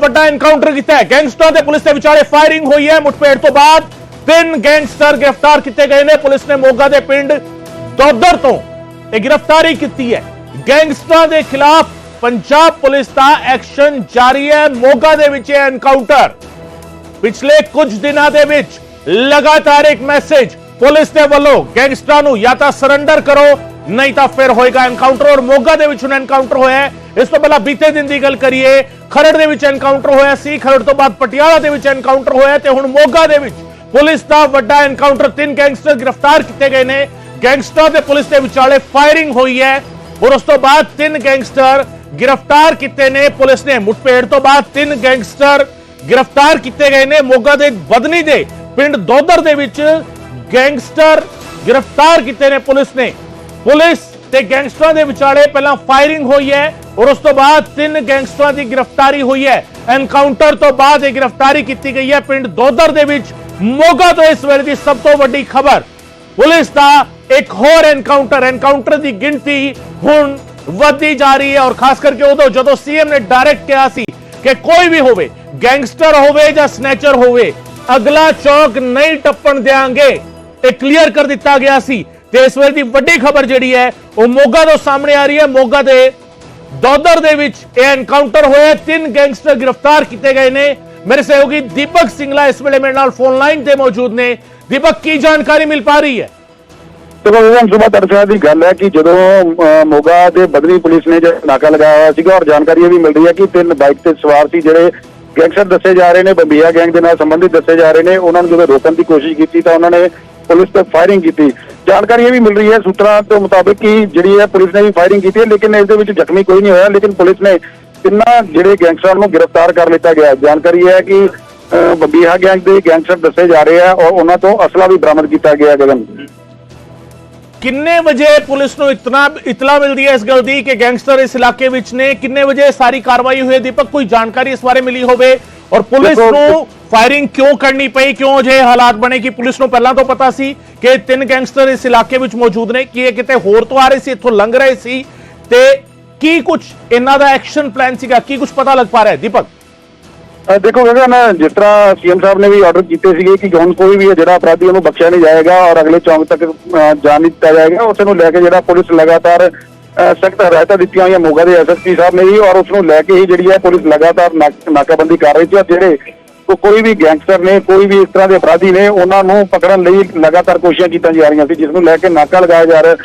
ਵੱਡਾ ਐਨਕਾਊਂਟਰ ਕੀਤਾ ਹੈ। ਗੈਂਗਸਟਰਾਂ ਤੇ ਪੁਲਿਸ ਦੇ ਵਿਚਾਲੇ ਫਾਇਰਿੰਗ ਹੋਈ ਹੈ। ਮੁਠਭੇੜ ਤੋਂ ਬਾਅਦ ਤਿੰਨ ਗੈਂਗਸਟਰ ਗ੍ਰਿਫਤਾਰ ਕੀਤੇ ਗਏ ਨੇ। ਪੁਲਿਸ ਨੇ ਮੋਗਾ ਦੇ ਪਿੰਡ ਦੋਦਰ ਤੋਂ ਇਹ ਗ੍ਰਿਫਤਾਰੀ ਕੀਤੀ ਹੈ। ਗੈਂਗਸਟਰਾਂ ਦੇ ਖਿਲਾਫ ਪੰਜਾਬ ਪੁਲਿਸ ਦਾ ਐਕਸ਼ਨ ਜਾਰੀ ਹੈ। ਮੋਗਾ ਦੇ ਵਿੱਚ ਇਹ ਐਨਕਾਊਂਟਰ ਪਿਛਲੇ ਕੁਝ ਦਿਨਾਂ ਦੇ ਵਿੱਚ ਲਗਾਤਾਰ ਇੱਕ ਮੈਸੇਜ ਪੁਲਿਸ ਦੇ ਵੱਲੋਂ ਗੈਂਗਸਟਰਾਂ ਨੂੰ ਜਾਂ ਤਾਂ ਸਰੈਂਡਰ ਕਰੋ, ਨਹੀਂ ਤਾਂ ਫਿਰ ਹੋਏਗਾ ਐਨਕਾਊਂਟਰ ਔਰ ਮੋਗਾ ਦੇ ਵਿੱਚ ਹੁਣ ਐਨਕਾਊਂਟਰ ਹੋਇਆ ਹੈ। ਇਸ ਤੋਂ ਪਹਿਲਾਂ ਬੀਤੇ ਦਿਨ ਦੀ ਗੱਲ ਕਰੀਏ, ਖਰੜ ਦੇ ਵਿੱਚ ਐਨਕਾਊਂਟਰ ਹੋਇਆ ਸੀ, ਖਰੜ ਤੋਂ ਬਾਅਦ ਪਟਿਆਲਾ ਦੇ ਵਿੱਚ ਐਨਕਾਊਂਟਰ ਹੋਇਆ ਤੇ ਹੁਣ ਮੋਗਾ ਦੇ ਵਿੱਚ ਪੁਲਿਸ ਦਾ ਵੱਡਾ ਐਨਕਾਊਂਟਰ ਤਿੰਨ ਗੈਂਗਸਟਰ ਗ੍ਰਿਫਤਾਰ ਕੀਤੇ ਗਏ ਨੇ। ਗੈਂਗਸਟਰ ਤੇ ਪੁਲਿਸ ਦੇ ਵਿਚਾਲੇ ਫਾਇਰਿੰਗ ਹੋਈ ਹੈ ਔਰ ਉਸ ਤੋਂ ਬਾਅਦ ਤਿੰਨ ਗੈਂਗਸਟਰ ਗ੍ਰਿਫਤਾਰ ਕੀਤੇ ਨੇ। ਪੁਲਿਸ ਨੇ ਮੁਠਭੇੜ ਤੋਂ ਬਾਅਦ ਤਿੰਨ ਗੈਂਗਸਟਰ ਗ੍ਰਿਫਤਾਰ ਕੀਤੇ ਗਏ ਨੇ। ਮੋਗਾ ਦੇ ਬਦਨੀ ਦੇ ਪਿੰਡ ਦੋਦਰ ਦੇ ਵਿੱਚ ਗੈਂਗਸਟਰ ਗ੍ਰਿਫਤਾਰ ਕੀਤੇ ਨੇ ਪੁਲਿਸ ਨੇ। ਪੁਲਿਸ ਤੇ ਗੈਂਗਸਟਰਾਂ ਦੇ ਵਿਚਾਲੇ ਪਹਿਲਾਂ ਫਾਇਰਿੰਗ ਹੋਈ ਹੈ ਔਰ ਉਸ ਤੋਂ ਬਾਅਦ ਤਿੰਨ ਗੈਂਗਸਟਰਾਂ ਦੀ ਗ੍ਰਿਫਤਾਰੀ ਹੋਈ ਹੈ। ਐਨਕਾਊਂਟਰ ਤੋਂ ਬਾਅਦ ਇਹ ਗ੍ਰਿਫਤਾਰੀ ਕੀਤੀ ਗਈ ਹੈ ਪਿੰਡ ਦੋਦਰ ਦੇ ਵਿੱਚ। ਮੋਗਾ ਤੋਂ ਇਸ ਵੇਲੇ ਦੀ ਸਭ ਤੋਂ ਵੱਡੀ ਖਬਰ, ਪੁਲਿਸ ਦਾ ਇੱਕ ਹੋਰ ਐਨਕਾਊਂਟਰ ਐਨਕਾਊਂਟਰ ਦੀ ਗਿਣਤੀ ਹੁਣ ਵੱਧਦੀ ਜਾ ਰਹੀ ਹੈ ਔਰ ਖਾਸ ਕਰਕੇ ਉਦੋਂ ਜਦੋਂ ਸੀਐਮ ਨੇ ਡਾਇਰੈਕਟ ਕਿਹਾ ਸੀ ਕਿ ਕੋਈ ਵੀ ਹੋਵੇ, ਗੈਂਗਸਟਰ ਹੋਵੇ ਜਾਂ ਸਨੈਚਰ ਹੋਵੇ, ਅਗਲਾ ਚੌਕ ਨਹੀਂ ਟੱਪਣ ਦੇਾਂਗੇ ਇਹ ਕਲੀਅਰ ਕਰ ਦਿੱਤਾ ਗਿਆ ਸੀ ਤੇ ਇਸ ਵੇਲੇ ਦੀ ਵੱਡੀ ਖਬਰ ਜਿਹੜੀ ਹੈ, ਉਹ ਮੋਗਾ ਤੋਂ ਸਾਹਮਣੇ ਆ ਰਹੀ ਹੈ। ਮੋਗਾ ਦੇ ਦੋਦਰ ਦੇ ਵਿੱਚ ਇਹ ਐਨਕਾਊਂਟਰ ਹੋਇਆ ਤਿੰਨ ਗੈਂਗਸਟਰ ਗ੍ਰਿਫਤਾਰ ਕੀਤੇ ਗਏ ਨੇ। ਮੇਰੇ ਸਹਿਯੋਗੀ ਦੀਪਕ ਸਿੰਗਲਾ ਇਸ ਵੇਲੇ ਮੇਰੇ ਨਾਲ ਫੋਨ ਲਾਈਨ ਤੇ ਮੌਜੂਦ ਨੇ। ਦੀਪਕ, ਕੀ ਜਾਣਕਾਰੀ ਮਿਲ ਪਾ ਰਹੀ ਹੈ? ਤੇ ਵਿਧਾਨ ਸਭਾ ਤਰਸਾ ਦੀ ਗੱਲ ਹੈ ਕਿ ਜਦੋਂ ਮੋਗਾ ਦੇ ਬਦਨੀ ਪੁਲਿਸ ਨੇ ਜਿਹੜਾ ਨਾਕਾ ਲਗਾਇਆ ਹੋਇਆ ਸੀਗਾ, ਔਰ ਜਾਣਕਾਰੀ ਇਹ ਵੀ ਮਿਲ ਰਹੀ ਹੈ ਕਿ ਤਿੰਨ ਬਾਈਕ ਤੇ ਸਵਾਰ ਸੀ, ਜਿਹੜੇ ਗੈਂਗਸਟਰ ਦੱਸੇ ਜਾ ਰਹੇ ਨੇ, ਬੰਬੀਆ ਗੈਂਗ ਦੇ ਨਾਲ ਸੰਬੰਧਿਤ ਦੱਸੇ ਜਾ ਰਹੇ ਨੇ। ਉਹਨਾਂ ਨੂੰ ਜਦੋਂ ਰੋਕਣ ਦੀ ਕੋਸ਼ਿਸ਼ ਕੀਤੀ ਤਾਂ ਉਹਨਾਂ ਨੇ ਪੁਲਿਸ ਤੇ ਫਾਇਰਿੰਗ ਕੀਤੀ। ਜਾਣਕਾਰੀ ਇਹ ਵੀ ਮਿਲ ਰਹੀ ਹੈ ਸੂਤਰਾਂ ਦੇ ਮੁਤਾਬਕ ਕਿ ਜਿਹੜੀ ਹੈ ਪੁਲਿਸ ਨੇ ਵੀ ਫਾਇਰਿੰਗ ਕੀਤੀ ਹੈ ਲੇਕਿਨ ਇਸ ਦੇ ਵਿੱਚ ਜ਼ਖਮੀ ਕੋਈ ਨਹੀਂ ਹੋਇਆ ਲੇਕਿਨ ਪੁਲਿਸ ਨੇ ਤਿੰਨਾਂ ਜਿਹੜੇ ਗੈਂਗਸਟਰਾਂ ਨੂੰ ਗ੍ਰਿਫਤਾਰ ਕਰ ਲਿੱਤਾ ਗਿਆ। ਜਾਣਕਾਰੀ ਹੈ ਕਿ ਬੰਬੀਹਾ ਗੈਂਗ ਦੇ ਗੈਂਗਸਟਰ ਦੱਸੇ ਜਾ ਰਹੇ ਆ ਔਰ ਉਹਨਾਂ ਤੋਂ ਅਸਲਾ ਵੀ ਬਰਾਮਦ ਕੀਤਾ ਗਿਆ ਗਗਨ ਕਿੰਨੇ ਵਜੇ ਪੁਲਿਸ ਨੂੰ ਇਤਨਾ ਇਤਲਾ ਮਿਲਦੀ ਹੈ ਇਸ ਗੱਲ ਦੀ ਕਿ ਗੈਂਗਸਟਰ ਇਸ ਇਲਾਕੇ ਵਿੱਚ ਨੇ? ਕਿੰਨੇ ਵਜੇ ਸਾਰੀ ਕਾਰਵਾਈ ਹੋਈ ਦੀਪਕ ਕੋਈ ਜਾਣਕਾਰੀ ਇਸ ਬਾਰੇ ਮਿਲੀ ਹੋਵੇ? ਔਰ ਪੁਲਿਸ ਨੂੰ ਫਾਇਰਿੰਗ ਕਿਉਂ ਕਰਨੀ ਪਈ? ਕਿਉਂ ਜੇ ਹਾਲਾਤ ਬਣੇ ਕਿ ਪੁਲਿਸ ਨੂੰ ਪਹਿਲਾਂ ਤੋਂ ਪਤਾ ਸੀ ਕਿ ਤਿੰਨ ਗੈਂਗਸਟਰ ਇਸ ਇਲਾਕੇ ਵਿੱਚ ਮੌਜੂਦ ਨੇ? ਕਿ ਇਹ ਕਿਤੇ ਹੋਰ ਤੋਂ ਆ ਰਹੇ ਸੀ? ਇੱਥੋਂ ਲੰਘ ਰਹੇ ਸੀ? ਤੇ ਕੀ ਕੁਝ ਇਹਨਾਂ ਦਾ ਐਕਸ਼ਨ ਪਲਾਨ ਸੀਗਾ? ਕੀ ਕੁਝ ਪਤਾ ਲੱਗ ਪਾ ਰਿਹਾ ਹੈ? ਦੀਪਕ? ਦੇਖੋ ਗਗਨ ਜਿਸ ਤਰ੍ਹਾਂ ਸੀਐਮ ਸਾਹਿਬ ਨੇ ਵੀ ਆਰਡਰ ਕੀਤੇ ਸੀਗੇ ਕਿ ਹੁਣ ਕੋਈ ਵੀ ਜਿਹੜਾ ਅਪਰਾਧੀ, ਉਹਨੂੰ ਬਖਸ਼ਿਆ ਨਹੀਂ ਜਾਏਗਾ ਔਰ ਅਗਲੇ ਚੌਂਕ ਤੱਕ ਜਾਣ ਨਹੀਂ ਦਿੱਤਾ ਜਾਏਗਾ। ਉਸ ਨੂੰ ਲੈ ਕੇ ਜਿਹੜਾ ਪੁਲਿਸ ਲਗਾਤਾਰ ਸਖਤ ਹਦਾਇਤਾਂ ਦਿੱਤੀਆਂ ਹੋਈਆਂ ਮੋਗਾ ਦੇ ਐਸਐਸਪੀ ਸਾਹਿਬ ਨੇ ਵੀ ਔਰ ਉਸ ਨੂੰ ਲੈ ਕੇ ਹੀ ਜਿਹੜੀ ਹੈ ਪੁਲਿਸ ਲਗਾਤਾਰ ਨਾਕਾਬੰਦੀ ਕਰ ਰਹੀ ਸੀ। ਔਰ ਜਿਹੜੇ ਕੋ- ਕੋਈ ਵੀ ਗੈਂਗਸਟਰ ਨੇ, ਕੋਈ ਵੀ ਇਸ ਤਰ੍ਹਾਂ ਦੇ ਅਪਰਾਧੀ ਨੇ, ਉਹਨਾਂ ਨੂੰ ਪਕੜਨ ਲਈ ਲਗਾਤਾਰ ਕੋਸ਼ਿਸ਼ਾਂ ਕੀਤੀਆਂ ਜਾ ਰਹੀਆਂ ਸੀ, ਜਿਸ ਨੂੰ ਲੈ ਕੇ ਨਾਕਾ ਲਗਾਇਆ ਜਾ ਰਿਹਾ,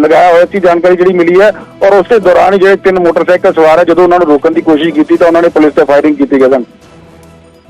ਲਗਾਇਆ ਹੋਇਆ ਸੀ, ਜਾਣਕਾਰੀ ਜਿਹੜੀ ਮਿਲੀ ਹੈ। ਔਰ ਉਸੇ ਦੌਰਾਨ ਜਿਹੜੇ ਤਿੰਨ ਮੋਟਰਸਾਈਕਲ ਸਵਾਰ ਹੈ, ਜਦੋਂ ਉਹਨਾਂ ਨੂੰ ਰੋਕਣ ਦੀ ਕੋਸ਼ਿਸ਼ ਕੀਤੀ, ਤਾਂ ਉਹਨਾਂ ਨੇ ਪੁਲਿਸ ਤੇ ਫਾਇਰਿੰਗ ਕੀਤੀ ਗਗਨ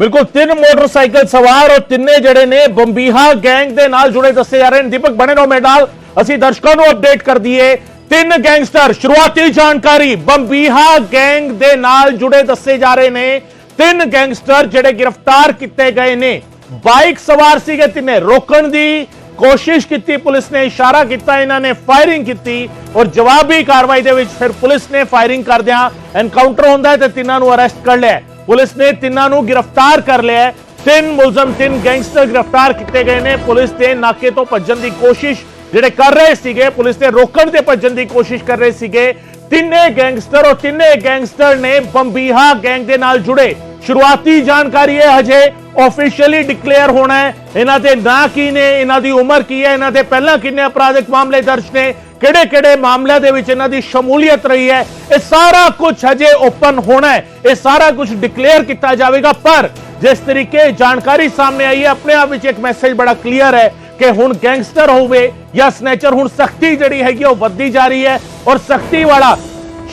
ਬਿਲਕੁਲ, ਤਿੰਨ ਮੋਟਰਸਾਈਕਲ ਸਵਾਰ ਔਰ ਤਿੰਨੇ ਜਿਹੜੇ ਨੇ ਬੰਬੀਹਾ ਗੈਂਗ ਦੇ ਨਾਲ ਜੁੜੇ ਦੱਸੇ ਜਾ ਰਹੇ ਨੇ। ਦੀਪਕ, ਬਣੇ ਰਹੋ ਮੇਰੇ ਨਾਲ। ਅਸੀਂ ਦਰਸ਼ਕਾਂ ਨੂੰ ਅਪਡੇਟ ਕਰ ਦਈਏ, ਤਿੰਨ ਗੈਂਗਸਟਰ, ਸ਼ੁਰੂਆਤੀ ਜਾਣਕਾਰੀ, ਬੰਬੀਹਾ ਗੈਂਗ ਦੇ ਨਾਲ ਜੁੜੇ ਦੱਸੇ ਜਾ ਰਹੇ ਨੇ। ਤਿੰਨ ਗੈਂਗਸਟਰ ਜਿਹੜੇ ਗ੍ਰਿਫਤਾਰ ਕੀਤੇ ਗਏ ਨੇ। ਬਾਈਕ ਸਵਾਰ ਸੀਗੇ ਤਿੰਨੇ। ਰੋਕਣ ਦੀ ਕੋਸ਼ਿਸ਼ ਕੀਤੀ, ਪੁਲਿਸ ਨੇ ਇਸ਼ਾਰਾ ਕੀਤਾ, ਇਹਨਾਂ ਨੇ ਫਾਇਰਿੰਗ ਕੀਤੀ ਔਰ ਜਵਾਬੀ ਕਾਰਵਾਈ ਦੇ ਵਿੱਚ ਫਿਰ ਪੁਲਿਸ ਨੇ ਫਾਇਰਿੰਗ ਕਰਦਿਆਂ ਐਨਕਾਊਂਟਰ ਹੁੰਦਾ ਹੈ ਤੇ ਤਿੰਨਾਂ ਨੂੰ ਅਰੈਸਟ ਕਰ ਲਿਆ ਪੁਲਿਸ ਨੇ ਤਿੰਨਾਂ ਨੂੰ ਗ੍ਰਿਫਤਾਰ ਕਰ ਲਿਆ ਤਿੰਨ ਮੁਲਜ਼ਮ, ਤਿੰਨ ਗੈਂਗਸਟਰ ਗ੍ਰਿਫਤਾਰ ਕੀਤੇ ਗਏ ਨੇ। ਪੁਲਿਸ ਦੇ ਨਾਕੇ ਤੋਂ ਭੱਜਣ ਦੀ ਕੋਸ਼ਿਸ਼ ਜਿਹੜੇ ਕਰ ਰਹੇ ਸੀਗੇ, ਪੁਲਿਸ ਨੇ ਰੋਕਣ ਤੇ ਭੱਜਣ ਦੀ ਕੋਸ਼ਿਸ਼ ਕਰ ਰਹੇ ਸੀਗੇ। ਤਿੰਨੇ ਗੈਂਗਸਟਰ ਔਰ ਤਿੰਨੇ ਗੈਂਗਸਟਰ ਨੇ ਬੰਬੀਹਾ ਗੈਂਗ ਦੇ ਨਾਲ ਜੁੜੇ। ਸ਼ੁਰੂਆਤੀ ਜਾਣਕਾਰੀ ਹੈ ਹਜੇ ਆਫੀਸ਼ੀਅਲੀ ਡਿਕਲੇਅਰ ਹੋਣਾ ਹੈ। ਇਹਨਾਂ ਦੇ ਨਾਂ ਕੀ ਨੇ, ਇਹਨਾਂ ਦੀ ਉਮਰ ਕੀ ਹੈ, ਇਹਨਾਂ ਦੇ ਪਹਿਲਾਂ ਕਿੰਨੇ ਅਪਰਾਧਿਕ ਮਾਮਲੇ ਦਰਜ ਨੇ ਕਿਹੜੇ ਕਿਹੜੇ ਮਾਮਲਿਆਂ ਦੇ ਵਿੱਚ ਇਹਨਾਂ ਦੀ ਸ਼ਮੂਲੀਅਤ ਰਹੀ ਹੈ, ਇਹ ਸਾਰਾ ਕੁਝ ਹਜੇ ਓਪਨ ਹੋਣਾ ਹੈ। ਇਹ ਸਾਰਾ ਕੁਝ ਡਿਕਲੇਅਰ ਕੀਤਾ ਜਾਵੇਗਾ, ਪਰ ਜਿਸ ਤਰੀਕੇ ਜਾਣਕਾਰੀ ਸਾਹਮਣੇ ਆਈ ਹੈ, ਆਪਣੇ ਆਪ ਵਿੱਚ ਇੱਕ ਮੈਸੇਜ ਬੜਾ ਕਲੀਅਰ ਹੈ ਕਿ ਹੁਣ ਗੈਂਗਸਟਰ ਹੋਵੇ ਜਾਂ ਸਨੈਚਰ ਹੁਣ ਸਖਤੀ ਜਿਹੜੀ ਹੈਗੀ ਉਹ ਵੱਧਦੀ ਜਾ ਰਹੀ ਹੈ ਔਰ ਸਖਤੀ ਵਾਲਾ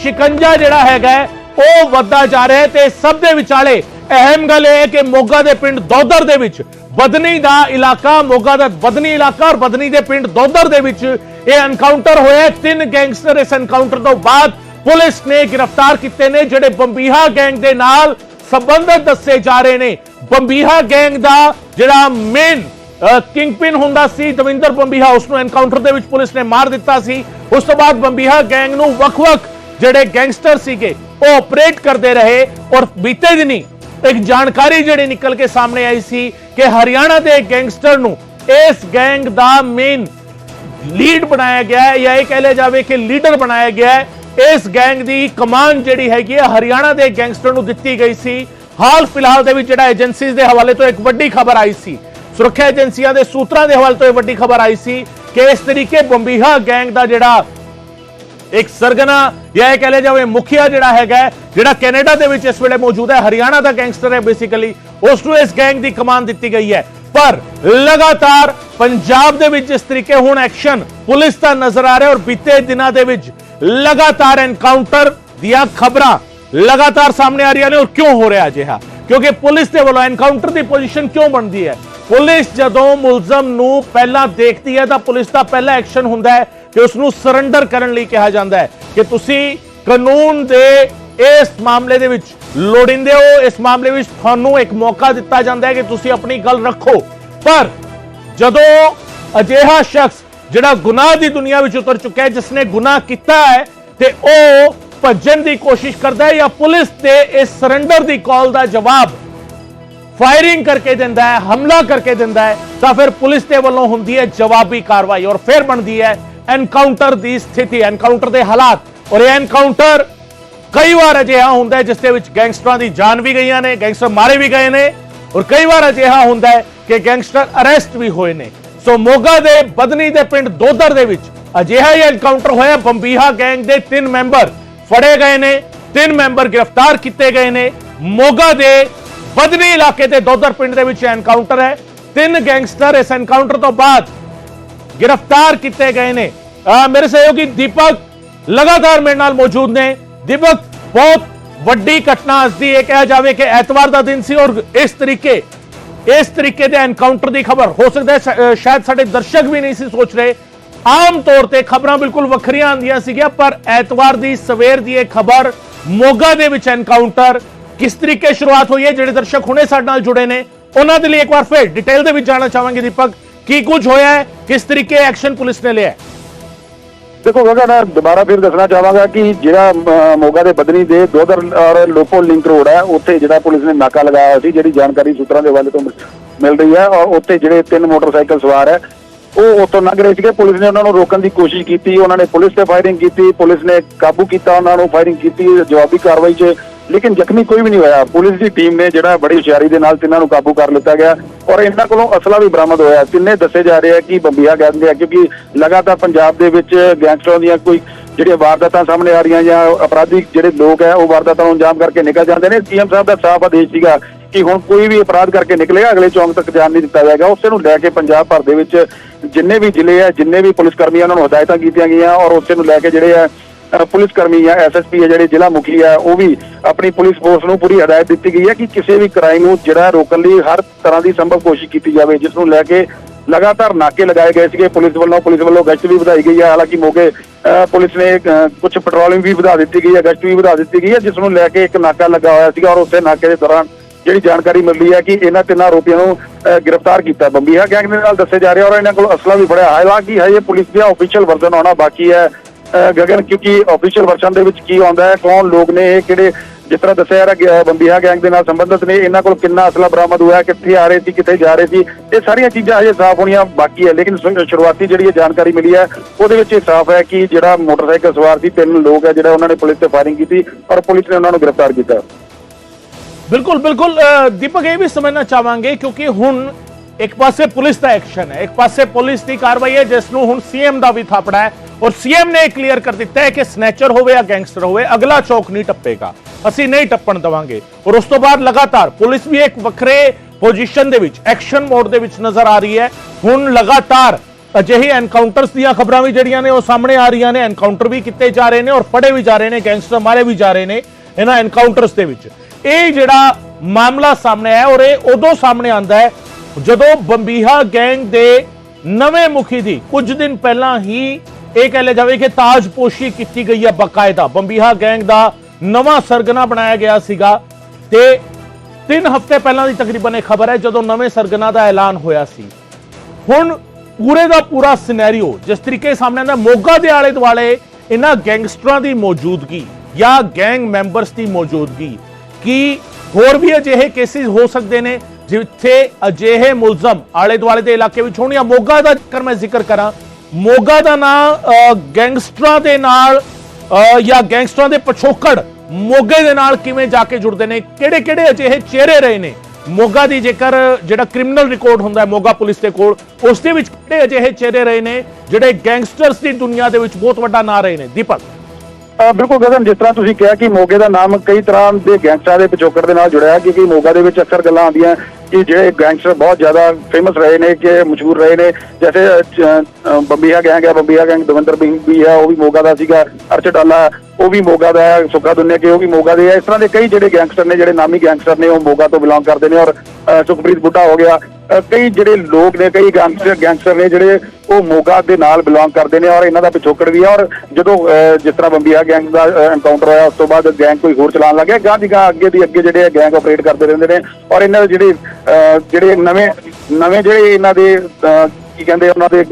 ਸ਼ਿਕੰਜਾ ਜਿਹੜਾ ਹੈਗਾ ਉਹ ਵੱਧਦਾ ਜਾ ਰਿਹਾ ਤੇ ਸਭ ਦੇ ਵਿਚਾਲੇ ਅਹਿਮ ਗੱਲ ਇਹ ਹੈ ਕਿ ਮੋਗਾ ਦੇ ਪਿੰਡ ਦੋਦਰ ਦੇ ਵਿੱਚ ਬਦਨੀ ਦਾ ਇਲਾਕਾ, ਮੋਗਾ ਦਾ ਬਦਨੀ ਇਲਾਕਾ ਔਰ ਬਦਨੀ ਦੇ ਪਿੰਡ ਦੋਦਰ ਦੇ ਵਿੱਚ ਇਹ ਐਨਕਾਊਂਟਰ ਹੋਇਆ ਤਿੰਨ ਗੈਂਗਸਟਰ ਇਸ ਐਨਕਾਊਂਟਰ ਤੋਂ ਬਾਅਦ ਪੁਲਿਸ ਨੇ ਗ੍ਰਿਫਤਾਰ ਕੀਤੇ ਨੇ, ਜਿਹੜੇ ਬੰਬੀਹਾ ਗੈਂਗ ਦੇ ਨਾਲ ਸੰਬੰਧਿਤ ਦੱਸੇ ਜਾ ਰਹੇ ਨੇ। ਬੰਬੀਹਾ ਗੈਂਗ ਦਾ ਜਿਹੜਾ ਮੇਨ ਕਿੰਗਪਿਨ ਹੁੰਦਾ ਸੀ, ਦਵਿੰਦਰ ਬੰਬੀਹਾ ਉਸ ਨੂੰ ਐਨਕਾਊਂਟਰ ਦੇ ਵਿੱਚ ਪੁਲਿਸ ਨੇ ਮਾਰ ਦਿੱਤਾ ਸੀ। ਉਸ ਤੋਂ ਬਾਅਦ ਬੰਬੀਹਾ ਗੈਂਗ ਨੂੰ ਵੱਖ-ਵੱਖ ਜਿਹੜੇ ਗੈਂਗਸਟਰ ਸੀਗੇ, ਉਹ ਆਪਰੇਟ ਕਰਦੇ ਰਹੇ ਔਰ ਬੀਤੇ ਦਿਨੀ ਇੱਕ ਜਾਣਕਾਰੀ ਜਿਹੜੀ ਨਿਕਲ ਕੇ ਸਾਹਮਣੇ ਆਈ ਸੀ ਕਿ ਹਰਿਆਣਾ ਦੇ ਗੈਂਗਸਟਰ ਨੂੰ ਇਸ ਗੈਂਗ ਦਾ ਮੇਨ ਲੀਡ ਬਣਾਇਆ ਗਿਆ ਹੈ ਜਾਂ ਇਹ ਕਹਿ ਲਿਆ ਜਾਵੇ ਕਿ ਲੀਡਰ ਬਣਾਇਆ ਗਿਆ ਹੈ। ਇਸ ਗੈਂਗ ਦੀ ਕਮਾਨ ਜਿਹੜੀ ਹੈਗੀ ਹੈ, ਹਰਿਆਣਾ ਦੇ ਗੈਂਗਸਟਰ ਨੂੰ ਦਿੱਤੀ ਗਈ ਸੀ। ਹਾਲ ਫਿਲਹਾਲ ਦੇ ਵਿੱਚ ਜਿਹੜਾ ਏਜੰਸੀਜ਼ ਦੇ ਹਵਾਲੇ ਤੋਂ ਇੱਕ ਵੱਡੀ ਖਬਰ ਆਈ ਸੀ ਸੁਰੱਖਿਆ ਏਜੰਸੀਆਂ ਦੇ ਸੂਤਰਾਂ ਦੇ ਹਵਾਲੇ ਤੋਂ ਇਹ ਵੱਡੀ ਖਬਰ ਆਈ ਸੀ ਕਿ ਇਸ ਤਰੀਕੇ ਬੰਬੀਹਾ ਗੈਂਗ ਦਾ ਜਿਹੜਾ ਇੱਕ ਸਰਗਨਾ ਜਾਂ ਇਹ ਕਹਿ ਲਿਆ ਜਾਵੇ ਮੁਖੀਆ ਜਿਹੜਾ ਹੈਗਾ ਜਿਹੜਾ ਕੈਨੇਡਾ ਦੇ ਵਿੱਚ ਇਸ ਵੇਲੇ ਮੌਜੂਦ ਹੈ, ਹਰਿਆਣਾ ਦਾ ਗੈਂਗਸਟਰ ਹੈ ਬੇਸਿਕਲੀ ਉਸ ਨੂੰ ਇਸ ਗੈਂਗ ਦੀ ਕਮਾਨ ਦਿੱਤੀ ਗਈ ਹੈ। ਪਰ ਲਗਾਤਾਰ ਪੰਜਾਬ ਦੇ ਵਿੱਚ ਇਸ ਤਰੀਕੇ ਹੁਣ ਐਕਸ਼ਨ ਪੁਲਿਸ ਦਾ ਨਜ਼ਰ ਆ ਰਿਹਾ ਔਰ ਬੀਤੇ ਦਿਨਾਂ ਦੇ ਵਿੱਚ ਲਗਾਤਾਰ ਐਨਕਾਊਂਟਰ ਦੀਆਂ ਖਬਰਾਂ ਲਗਾਤਾਰ ਸਾਹਮਣੇ ਆ ਰਹੀਆਂ ਨੇ ਔਰ ਕਿਉਂ ਹੋ ਰਿਹਾ ਅਜਿਹਾ? ਕਿਉਂਕਿ ਪੁਲਿਸ ਦੇ ਵੱਲੋਂ ਐਨਕਾਊਂਟਰ ਦੀ ਪੋਜੀਸ਼ਨ ਕਿਉਂ ਬਣਦੀ ਹੈ? ਪੁਲਿਸ ਜਦੋਂ ਮੁਲਜ਼ਮ ਨੂੰ ਪਹਿਲਾਂ ਦੇਖਦੀ ਹੈ ਤਾਂ ਪੁਲਿਸ ਦਾ ਪਹਿਲਾ ਐਕਸ਼ਨ ਹੁੰਦਾ ਹੈ ਕਿ ਉਸ ਨੂੰ ਸਰੈਂਡਰ ਕਰਨ ਲਈ ਕਿਹਾ ਜਾਂਦਾ ਹੈ ਕਿ ਤੁਸੀਂ ਕਾਨੂੰਨ ਦੇ ਇਸ ਮਾਮਲੇ ਦੇ ਵਿੱਚ ਲੋੜਿੰਦੇ ਹੋ। ਇਸ ਮਾਮਲੇ ਵਿੱਚ ਤੁਹਾਨੂੰ ਇੱਕ ਮੌਕਾ ਦਿੱਤਾ ਜਾਂਦਾ ਹੈ ਕਿ ਤੁਸੀਂ ਆਪਣੀ ਗੱਲ ਰੱਖੋ। ਪਰ ਜਦੋਂ ਅਜਿਹਾ ਸ਼ਖਸ ਜਿਹੜਾ ਗੁਨਾਹ ਦੀ ਦੁਨੀਆ ਵਿੱਚ ਉਤਰ ਚੁੱਕਾ ਹੈ ਜਿਸ ਨੇ ਗੁਨਾਹ ਕੀਤਾ ਹੈ ਤੇ ਉਹ ਭੱਜਣ ਦੀ ਕੋਸ਼ਿਸ਼ ਕਰਦਾ ਹੈ ਜਾਂ ਪੁਲਿਸ ਤੇ ਇਸ ਸਰੈਂਡਰ ਦੀ ਕਾਲ ਦਾ ਜਵਾਬ ਫਾਇਰਿੰਗ ਕਰਕੇ ਦਿੰਦਾ ਹੈ, ਹਮਲਾ ਕਰਕੇ ਦਿੰਦਾ ਹੈ, ਤਾਂ ਫਿਰ ਪੁਲਿਸ ਦੇ ਵੱਲੋਂ ਹੁੰਦੀ ਹੈ ਜਵਾਬੀ ਕਾਰਵਾਈ ਔਰ ਫਿਰ ਬਣਦੀ ਹੈ ਐਨਕਾਊਂਟਰ ਦੀ ਸਥਿਤੀ, ਐਨਕਾਊਂਟਰ ਦੇ ਹਾਲਾਤ। ਔਰ ਇਹ ਐਨਕਾਊਂਟਰ ਕਈ ਵਾਰ ਅਜਿਹਾ ਹੁੰਦਾ ਹੈ ਜਿਸ ਦੇ ਵਿੱਚ ਗੈਂਗਸਟਰਾਂ ਦੀ ਜਾਨ ਵੀ ਗਈਆਂ ਨੇ, ਗੈਂਗਸਟਰ ਮਾਰੇ ਵੀ ਗਏ ਨੇ। ਔਰ ਕਈ ਵਾਰ ਅਜਿਹਾ ਹੁੰਦਾ ਹੈ ਕਿ ਗੈਂਗਸਟਰ ਅਰੈਸਟ ਵੀ ਹੋਏ ਨੇ। ਸੋ ਮੋਗਾ ਦੇ ਬਦਨੀ ਦੇ ਪਿੰਡ ਦੋਦਰ ਦੇ ਵਿੱਚ ਅਜਿਹਾ ਹੀ ਐਨਕਾਊਂਟਰ ਹੋਇਆ। ਬੰਬੀਹਾ ਗੈਂਗ ਦੇ ਤਿੰਨ ਮੈਂਬਰ ਫੜੇ ਗਏ ਨੇ, ਤਿੰਨ ਮੈਂਬਰ ਗ੍ਰਿਫਤਾਰ ਕੀਤੇ ਗਏ ਨੇ। ਮੋਗਾ ਦੇ ਬਦਨੀ ਇਲਾਕੇ ਦੇ ਦੋਦਰ ਪਿੰਡ ਦੇ ਵਿੱਚ ਐਨਕਾਊਂਟਰ ਹੈ। ਤਿੰਨ ਗੈਂਗਸਟਰ ਇਸ ਐਨਕਾਊਂਟਰ ਤੋਂ ਬਾਅਦ ਗ੍ਰਿਫਤਾਰ ਕੀਤੇ ਗਏ ਨੇ। ਮੇਰੇ ਸਹਿਯੋਗੀ ਦੀਪਕ ਲਗਾਤਾਰ ਮੇਰੇ ਨਾਲ ਮੌਜੂਦ ਨੇ। ਦੀਪਕ, ਬਹੁਤ ਵੱਡੀ ਘਟਨਾ ਅੱਜ ਦੀ ਇਹ ਕਿਹਾ ਜਾਵੇ ਕਿ ਐਤਵਾਰ ਦਾ ਦਿਨ ਸੀ ਔਰ ਇਸ ਤਰੀਕੇ ਇਸ ਤਰੀਕੇ ਦੇ ਐਨਕਾਊਂਟਰ ਦੀ ਖਬਰ ਹੋ ਸਕਦਾ ਹੈ। ਸ਼ਾਇਦ ਸਾਡੇ ਦਰਸ਼ਕ ਵੀ ਨਹੀਂ ਸੀ ਸੋਚ ਰਹੇ। ਆਮ ਤੌਰ ਤੇ ਖਬਰਾਂ ਬਿਲਕੁਲ ਵੱਖਰੀਆਂ ਆਉਂਦੀਆਂ ਸੀਗੀਆਂ, ਪਰ ਐਤਵਾਰ ਦੀ ਸਵੇਰ ਦੀ ਇਹ ਖਬਰ ਮੋਗਾ ਦੇ ਵਿੱਚ ਐਨਕਾਊਂਟਰ ਕਿਸ ਤਰੀਕੇ ਸ਼ੁਰੂਆਤ ਹੋਈ ਹੈ, ਜਿਹੜੇ ਦਰਸ਼ਕ ਹੁਣੇ ਸਾਡੇ ਨਾਲ ਜੁੜੇ ਨੇ, ਉਹਨਾਂ ਦੇ ਲਈ ਇੱਕ ਵਾਰ ਫਿਰ ਡਿਟੇਲ ਦੇ ਵਿੱਚ ਜਾਣਨਾ ਚਾਹਾਂਗੇ ਦੀਪਕ, ਕੀ ਕੁਝ ਹੋਇਆ ਹੈ, ਕਿਸ ਤਰੀਕੇ ਐਕਸ਼ਨ ਪੁਲਿਸ ਨੇ ਲਿਆ ਦੇਖੋ ਗਗਾ ਮੈਂ ਦੁਬਾਰਾ ਫਿਰ ਦੱਸਣਾ ਚਾਹਾਂਗਾ ਕਿ ਜਿਹੜਾ ਮੋਗਾ ਦੇ ਬਦਨੀ ਦੇ ਦੋਦਰ ਔਰ ਲੋਪੋ ਲਿੰਕ ਰੋਡ ਹੈ, ਉੱਥੇ ਜਿਹੜਾ ਪੁਲਿਸ ਨੇ ਨਾਕਾ ਲਗਾਇਆ ਹੋਇਆ ਸੀ, ਜਿਹੜੀ ਜਾਣਕਾਰੀ ਸੂਤਰਾਂ ਦੇ ਹਵਾਲੇ ਤੋਂ ਮਿਲ ਰਹੀ ਹੈ ਔਰ ਉੱਥੇ ਜਿਹੜੇ ਤਿੰਨ ਮੋਟਰਸਾਈਕਲ ਸਵਾਰ ਹੈ, ਉਹ ਉੱਥੋਂ ਲੰਘ ਰਹੇ ਸੀਗੇ। ਪੁਲਿਸ ਨੇ ਉਹਨਾਂ ਨੂੰ ਰੋਕਣ ਦੀ ਕੋਸ਼ਿਸ਼ ਕੀਤੀ, ਉਹਨਾਂ ਨੇ ਪੁਲਿਸ ਤੇ ਫਾਇਰਿੰਗ ਕੀਤੀ, ਪੁਲਿਸ ਨੇ ਕਾਬੂ ਕੀਤਾ ਉਹਨਾਂ ਨੂੰ ਫਾਇਰਿੰਗ ਕੀਤੀ, ਜਵਾਬੀ ਕਾਰਵਾਈ 'ਚ ਲੇਕਿਨ ਜ਼ਖਮੀ ਕੋਈ ਵੀ ਨਹੀਂ ਹੋਇਆ। ਪੁਲਿਸ ਦੀ ਟੀਮ ਨੇ ਜਿਹੜਾ ਬੜੀ ਹੁਸ਼ਿਆਰੀ ਦੇ ਨਾਲ ਤਿੰਨਾਂ ਨੂੰ ਕਾਬੂ ਕਰ ਲਿੱਤਾ ਗਿਆ ਔਰ ਇਹਨਾਂ ਕੋਲੋਂ ਅਸਲਾ ਵੀ ਬਰਾਮਦ ਹੋਇਆ। ਤਿੰਨੇ ਦੱਸੇ ਜਾ ਰਹੇ ਆ ਕਿ ਬੰਬੀਹਾ ਗੈਂਗ ਦੇ ਆ ਕਿਉਂਕਿ ਲਗਾਤਾਰ ਪੰਜਾਬ ਦੇ ਵਿੱਚ ਗੈਂਗਸਟਰਾਂ ਦੀਆਂ ਕੋਈ ਜਿਹੜੀਆਂ ਵਾਰਦਾਤਾਂ ਸਾਹਮਣੇ ਆ ਰਹੀਆਂ ਜਾਂ ਅਪਰਾਧਿਕ ਜਿਹੜੇ ਲੋਕ ਹੈ ਉਹ ਵਾਰਦਾਤਾਂ ਨੂੰ ਅੰਜਾਮ ਕਰਕੇ ਨਿਕਲ ਜਾਂਦੇ ਨੇ। ਸੀਐਮ ਸਾਹਿਬ ਦਾ ਸਾਫ਼ ਆਦੇਸ਼ ਸੀਗਾ ਕਿ ਹੁਣ ਕੋਈ ਵੀ ਅਪਰਾਧ ਕਰਕੇ ਨਿਕਲੇਗਾ ਅਗਲੇ ਚੌਂਕ ਤੱਕ ਜਾਣ ਨਹੀਂ ਦਿੱਤਾ ਜਾਏਗਾ। ਉਸੇ ਨੂੰ ਲੈ ਕੇ ਪੰਜਾਬ ਭਰ ਦੇ ਵਿੱਚ ਜਿੰਨੇ ਵੀ ਜ਼ਿਲ੍ਹੇ ਆ, ਜਿੰਨੇ ਵੀ ਪੁਲਿਸ ਕਰਮੀ ਆ ਉਹਨਾਂ ਨੂੰ ਹਦਾਇਤਾਂ ਕੀਤੀਆਂ ਗਈਆਂ ਔਰ ਉਸੇ ਨੂੰ ਲੈ ਕੇ ਜਿਹੜੇ ਆ ਪੁਲਿਸ ਕਰਮੀ ਆ ਐਸਐਸਪੀ ਆ ਜਿਹੜੇ ਜ਼ਿਲ੍ਹਾ ਮੁਖੀ ਆ ਉਹ ਵੀ ਆਪਣੀ ਪੁਲਿਸ ਫੋਰਸ ਨੂੰ ਪੂਰੀ ਹਦਾਇਤ ਦਿੱਤੀ ਗਈ ਹੈ ਕਿ ਕਿਸੇ ਵੀ ਕ੍ਰਾਈਮ ਨੂੰ ਜਿਹੜਾ ਰੋਕਣ ਲਈ ਹਰ ਤਰ੍ਹਾਂ ਦੀ ਸੰਭਵ ਕੋਸ਼ਿਸ਼ ਕੀਤੀ ਜਾਵੇ ਜਿਸ ਨੂੰ ਲੈ ਕੇ ਲਗਾਤਾਰ ਨਾਕੇ ਲਗਾਏ ਗਏ ਸੀਗੇ। ਪੁਲਿਸ ਵੱਲੋਂ ਪੁਲਿਸ ਵੱਲੋਂ ਗਸ਼ਤ ਵੀ ਵਧਾਈ ਗਈ ਹੈ। ਹਾਲਾਂਕਿ ਮੋਗੇ ਅ, ਪੁਲਿਸ ਨੇ ਕੁਝ ਪੈਟਰੋਲਿੰਗ ਵੀ ਵਧਾ ਦਿੱਤੀ ਗਈ ਹੈ। ਗਸ਼ਤ ਵੀ ਵਧਾ ਦਿੱਤੀ ਗਈ ਹੈ ਜਿਸ ਨੂੰ ਲੈ ਕੇ ਇੱਕ ਨਾਕਾ ਲੱਗਾ ਹੋਇਆ ਸੀਗਾ ਔਰ ਉਸੇ ਨਾਕੇ ਦੇ ਦੌਰਾਨ ਜਿਹੜੀ ਜਾਣਕਾਰੀ ਮਿਲੀ ਹੈ ਕਿ ਇਹਨਾਂ ਤਿੰਨਾਂ ਆਰੋਪੀਆਂ ਨੂੰ ਗ੍ਰਿਫਤਾਰ ਕੀਤਾ ਬੰਬੀਹਾ ਗੈਂਗ ਦੇ ਨਾਲ ਦੱਸੇ ਜਾ ਰਿਹਾ ਔਰ ਇਹਨਾਂ ਕੋਲ ਅਸਲਾ ਵੀ ਫੜਿਆ। ਹਾਲਾਂਕਿ ਹਜੇ ਪੁਲਿਸ ਦਾ ਆਫੀਸ਼ੀਅਲ ਵਰਜ਼ਨ ਆਉਣਾ ਬਾਕੀ ਹੈ। ਗਗਨ, ਕਿਉਂਕਿ ਆਫੀਸ਼ੀਅਲ ਵਰਜ਼ਨ ਦੇ ਵਿੱਚ ਕੀ ਆਉਂਦਾ ਹੈ, ਕੌਣ ਲੋਕ ਨੇ, ਇਹ ਕਿਹੜੇ, ਜਿਸ ਤਰ੍ਹਾਂ ਦੱਸਿਆ ਰਿਹਾ ਬੰਬੀਹਾ ਗੈਂਗ ਦੇ ਨਾਲ ਸੰਬੰਧਿਤ ਨੇ, ਇਹਨਾਂ ਕੋਲ ਕਿੰਨਾ ਅਸਲਾ ਬਰਾਮਦ ਹੋਇਆ, ਕਿੱਥੇ ਆ ਰਹੇ ਸੀ, ਕਿੱਥੇ ਜਾ ਰਹੇ ਸੀ, ਇਹ ਸਾਰੀਆਂ ਚੀਜ਼ਾਂ ਹਜੇ ਸਾਫ਼ ਹੋਣੀਆਂ ਬਾਕੀ ਹੈ, ਲੇਕਿਨ ਸ਼ੁਰੂਆਤੀ ਜਿਹੜੀ ਇਹ ਜਾਣਕਾਰੀ ਮਿਲੀ ਹੈ, ਉਹਦੇ ਵਿੱਚ ਇਹ ਸਾਫ਼ ਹੈ ਕਿ ਜਿਹੜਾ ਮੋਟਰਸਾਈਕਲ ਸਵਾਰ ਸੀ, ਤਿੰਨ ਲੋਕ ਹੈ, ਜਿਹੜਾ ਉਹਨਾਂ ਨੇ ਪੁਲਿਸ ਤੇ ਫਾਇਰਿੰਗ ਕੀਤੀ, ਔਰ ਪੁਲਿਸ ਨੇ ਉਹਨਾਂ ਨੂੰ ਗ੍ਰਿਫਤਾਰ ਕੀਤਾ। ਬਿਲਕੁਲ ਬਿਲਕੁਲ ਦੀਪਕ, ਇਹ ਵੀ ਸਮਝਣਾ ਚਾਹਾਂਗੇ, ਕਿਉਂਕਿ ਹੁਣ ਇੱਕ ਪਾਸੇ ਪੁਲਿਸ ਦਾ ਐਕਸ਼ਨ ਹੈ, ਇੱਕ ਪਾਸੇ ਪੁਲਿਸ ਦੀ ਕਾਰਵਾਈ ਹੈ ਜਿਸ ਨੂੰ ਹੁਣ ਸੀਐਮ ਦਾ ਵੀ ਥਾਪੜਾ ਹੈ ਔਰ ਸੀਐਮ ਨੇ ਕਲੀਅਰ ਕਰ ਦਿੱਤਾ ਹੈ ਕਿ ਸਨੈਚਰ ਹੋਵੇ ਜਾਂ ਗੈਂਗਸਟਰ ਹੋਵੇ, ਅਗਲਾ ਚੌਕ ਨਹੀਂ ਟੱਪੇਗਾ। ਅਸੀਂ ਨਹੀਂ ਟੱਪਣ ਦਵਾਂਗੇ। ਔਰ ਉਸ ਤੋਂ ਬਾਅਦ ਲਗਾਤਾਰ ਪੁਲਿਸ ਵੀ ਇੱਕ ਵੱਖਰੇ ਪੋਜੀਸ਼ਨ ਦੇ ਵਿੱਚ ਐਕਸ਼ਨ ਮੋਡ ਦੇ ਵਿੱਚ ਨਜ਼ਰ ਆ ਰਹੀ ਹੈ। ਹੁਣ ਲਗਾਤਾਰ ਅਜਿਹੇ ਐਨਕਾਊਂਟਰਸ ਦੀਆਂ ਖਬਰਾਂ ਵੀ ਜਿਹੜੀਆਂ ਨੇ ਉਹ ਸਾਹਮਣੇ ਆ ਰਹੀਆਂ ਨੇ ਐਨਕਾਊਂਟਰ ਵੀ ਕੀਤੇ ਜਾ ਰਹੇ ਨੇ ਔਰ ਫੜੇ ਵੀ ਜਾ ਰਹੇ ਨੇ ਗੈਂਗਸਟਰ ਮਾਰੇ ਵੀ ਜਾ ਰਹੇ ਨੇ ਇਹਨਾਂ ਐਨਕਾਊਂਟਰਸ ਦੇ ਵਿੱਚ। ਇਹ ਜਿਹੜਾ ਮਾਮਲਾ ਸਾਹਮਣੇ ਆਇਆ ਔਰ ਇਹ ਉਦੋਂ ਸਾਹਮਣੇ ਆਂਦਾ ਹੈ ਜਦੋਂ ਬੰਬੀਹਾ ਗੈਂਗ ਦੇ ਨਵੇਂ ਮੁਖੀ ਦੀ ਕੁਝ ਦਿਨ ਪਹਿਲਾਂ ਹੀ ਇਹ ਕਹਿ ਲਿਆ ਜਾਵੇ ਕਿ ਤਾਜਪੋਸ਼ੀ ਕੀਤੀ ਗਈ ਹੈ ਬਕਾਇਦਾ। ਬੰਬੀਹਾ ਗੈਂਗ ਦਾ ਨਵਾਂ ਸਰਗਨਾ ਬਣਾਇਆ ਗਿਆ ਸੀਗਾ ਤੇ 3 ਹਫ਼ਤੇ ਪਹਿਲਾਂ ਦੀ ਤਕਰੀਬਨ ਇਹ ਖਬਰ ਹੈ ਜਦੋਂ ਨਵੇਂ ਸਰਗਨਾ ਦਾ ਐਲਾਨ ਹੋਇਆ ਸੀ। ਹੁਣ ਪੂਰੇ ਦਾ ਪੂਰਾ ਸਿਨੈਰੀਓ ਜਿਸ ਤਰੀਕੇ ਸਾਹਮਣੇ ਆਉਂਦਾ, ਮੋਗਾ ਦੇ ਆਲੇ ਦੁਆਲੇ ਇਹਨਾਂ ਗੈਂਗਸਟਰਾਂ ਦੀ ਮੌਜੂਦਗੀ ਜਾਂ ਗੈਂਗ ਮੈਂਬਰਸ ਦੀ ਮੌਜੂਦਗੀ, ਕੀ ਹੋਰ ਵੀ ਅਜਿਹੇ ਕੇਸਿਸ ਹੋ ਸਕਦੇ ਨੇ? ਜਿੱਥੇ ਅਜਿਹੇ ਮੁਲਜ਼ਮ ਆਲੇ ਦੁਆਲੇ ਦੇ ਇਲਾਕੇ ਵਿੱਚ ਹੋਣ ਜਾਂ ਮੋਗਾ ਦਾ ਕਰ ਮੈਂ ਜ਼ਿਕਰ ਕਰਾਂ ਮੋਗਾ ਦਾ ਨਾਂ ਗੈਂਗਸਟਰਾਂ ਦੇ ਨਾਲ ਅ, ਜਾਂ ਗੈਂਗਸਟਰਾਂ ਦੇ ਪਿਛੋਕੜ ਮੋਗੇ ਦੇ ਨਾਲ ਕਿਵੇਂ ਜਾ ਕੇ ਜੁੜਦੇ ਨੇ ਕਿਹੜੇ ਕਿਹੜੇ ਅਜਿਹੇ ਚਿਹਰੇ ਰਹੇ ਨੇ? ਮੋਗਾ ਦੀ ਜੇਕਰ ਜਿਹੜਾ ਕ੍ਰਿਮੀਨਲ ਰਿਕਾਰਡ ਹੁੰਦਾ ਹੈ ਮੋਗਾ ਪੁਲਿਸ ਦੇ ਕੋਲ ਉਸ ਦੇ ਵਿੱਚ ਕਿਹੜੇ ਅਜਿਹੇ ਚਿਹਰੇ ਰਹੇ ਨੇ ਜਿਹੜੇ ਗੈਂਗਸਟਰਸ ਦੀ ਦੁਨੀਆ ਦੇ ਵਿੱਚ ਬਹੁਤ ਵੱਡਾ ਨਾਂ ਰਹੇ ਨੇ? ਦੀਪਕ। ਬਿਲਕੁਲ ਗਗਨ ਜਿਸ ਤਰ੍ਹਾਂ ਤੁਸੀਂ ਕਿਹਾ ਕਿ ਮੋਗੇ ਦਾ ਨਾਮ ਕਈ ਤਰ੍ਹਾਂ ਦੇ ਗੈਂਗਸਟਰਾਂ ਦੇ ਪਿਛੋਕੜ ਦੇ ਨਾਲ ਜੁੜਿਆ ਕਿਉਂਕਿ ਮੋਗਾ ਦੇ ਵਿੱਚ ਅਕਸਰ ਗੱਲਾਂ ਆਉਂਦੀਆਂ ਕਿ ਜਿਹੜੇ ਗੈਂਗਸਟਰ ਬਹੁਤ ਜ਼ਿਆਦਾ ਫੇਮਸ ਰਹੇ ਨੇ, ਕਿ ਮਸ਼ਹੂਰ ਰਹੇ ਨੇ, ਜੈਸੇ ਬੰਬੀਹਾ ਗੈਂਗ ਹੈ, ਬੰਬੀਹਾ ਗੈਂਗ ਦਵਿੰਦਰ ਸਿੰਘ ਵੀ ਹੈ, ਉਹ ਵੀ ਮੋਗਾ ਦਾ ਸੀਗਾ ਅਰਚਡਾਲਾ ਉਹ ਵੀ ਮੋਗਾ ਦਾ ਹੈ, ਸੁੱਖਾ ਦੁਨੀਆ ਕੇ, ਉਹ ਵੀ ਮੋਗਾ ਦੇ ਹੈ। ਇਸ ਤਰ੍ਹਾਂ ਦੇ ਕਈ ਜਿਹੜੇ ਗੈਂਗਸਟਰ ਨੇ, ਜਿਹੜੇ ਨਾਮੀ ਗੈਂਗਸਟਰ ਨੇ, ਉਹ ਮੋਗਾ ਤੋਂ ਬਿਲੋਂਗ ਕਰਦੇ ਨੇ ਔਰ ਸੁਖਪ੍ਰੀਤ ਬੁੱਢਾ ਹੋ ਗਿਆ। ਕਈ ਜਿਹੜੇ ਲੋਕ ਨੇ, ਕਈ ਗੈਂਗਸਟਰ ਗੈਂਗਸਟਰ ਨੇ ਜਿਹੜੇ ਉਹ ਮੋਗਾ ਦੇ ਨਾਲ ਬਿਲੋਂਗ ਕਰਦੇ ਨੇ ਔਰ ਇਹਨਾਂ ਦਾ ਪਿਛੋਕੜ ਵੀ ਹੈ ਔਰ ਜਦੋਂ ਅ, ਜਿਸ ਤਰ੍ਹਾਂ ਬੰਬੀਆ ਗੈਂਗ ਦਾ ਐਨਕਾਊਂਟਰ ਹੋਇਆ ਉਸ ਤੋਂ ਬਾਅਦ ਗੈਂਗ ਕੋਈ ਹੋਰ ਚਲਾਉਣ ਲੱਗਿਆ ਗਾਂ ਦੀ ਗਾਂ ਅੱਗੇ ਦੀ ਅੱਗੇ ਜਿਹੜੇ ਗੈਂਗ ਆਪਰੇਟ ਕਰਦੇ ਰਹਿੰਦੇ ਨੇ ਔਰ ਇਹਨਾਂ ਦੇ ਜਿਹੜੇ ਅ, ਜਿਹੜੇ ਨਵੇਂ ਨਵੇਂ ਜਿਹੜੇ ਇਹਨਾਂ ਦੇ ਅ, ਕੀ ਕਹਿੰਦੇ ਉਹਨਾਂ ਦੇ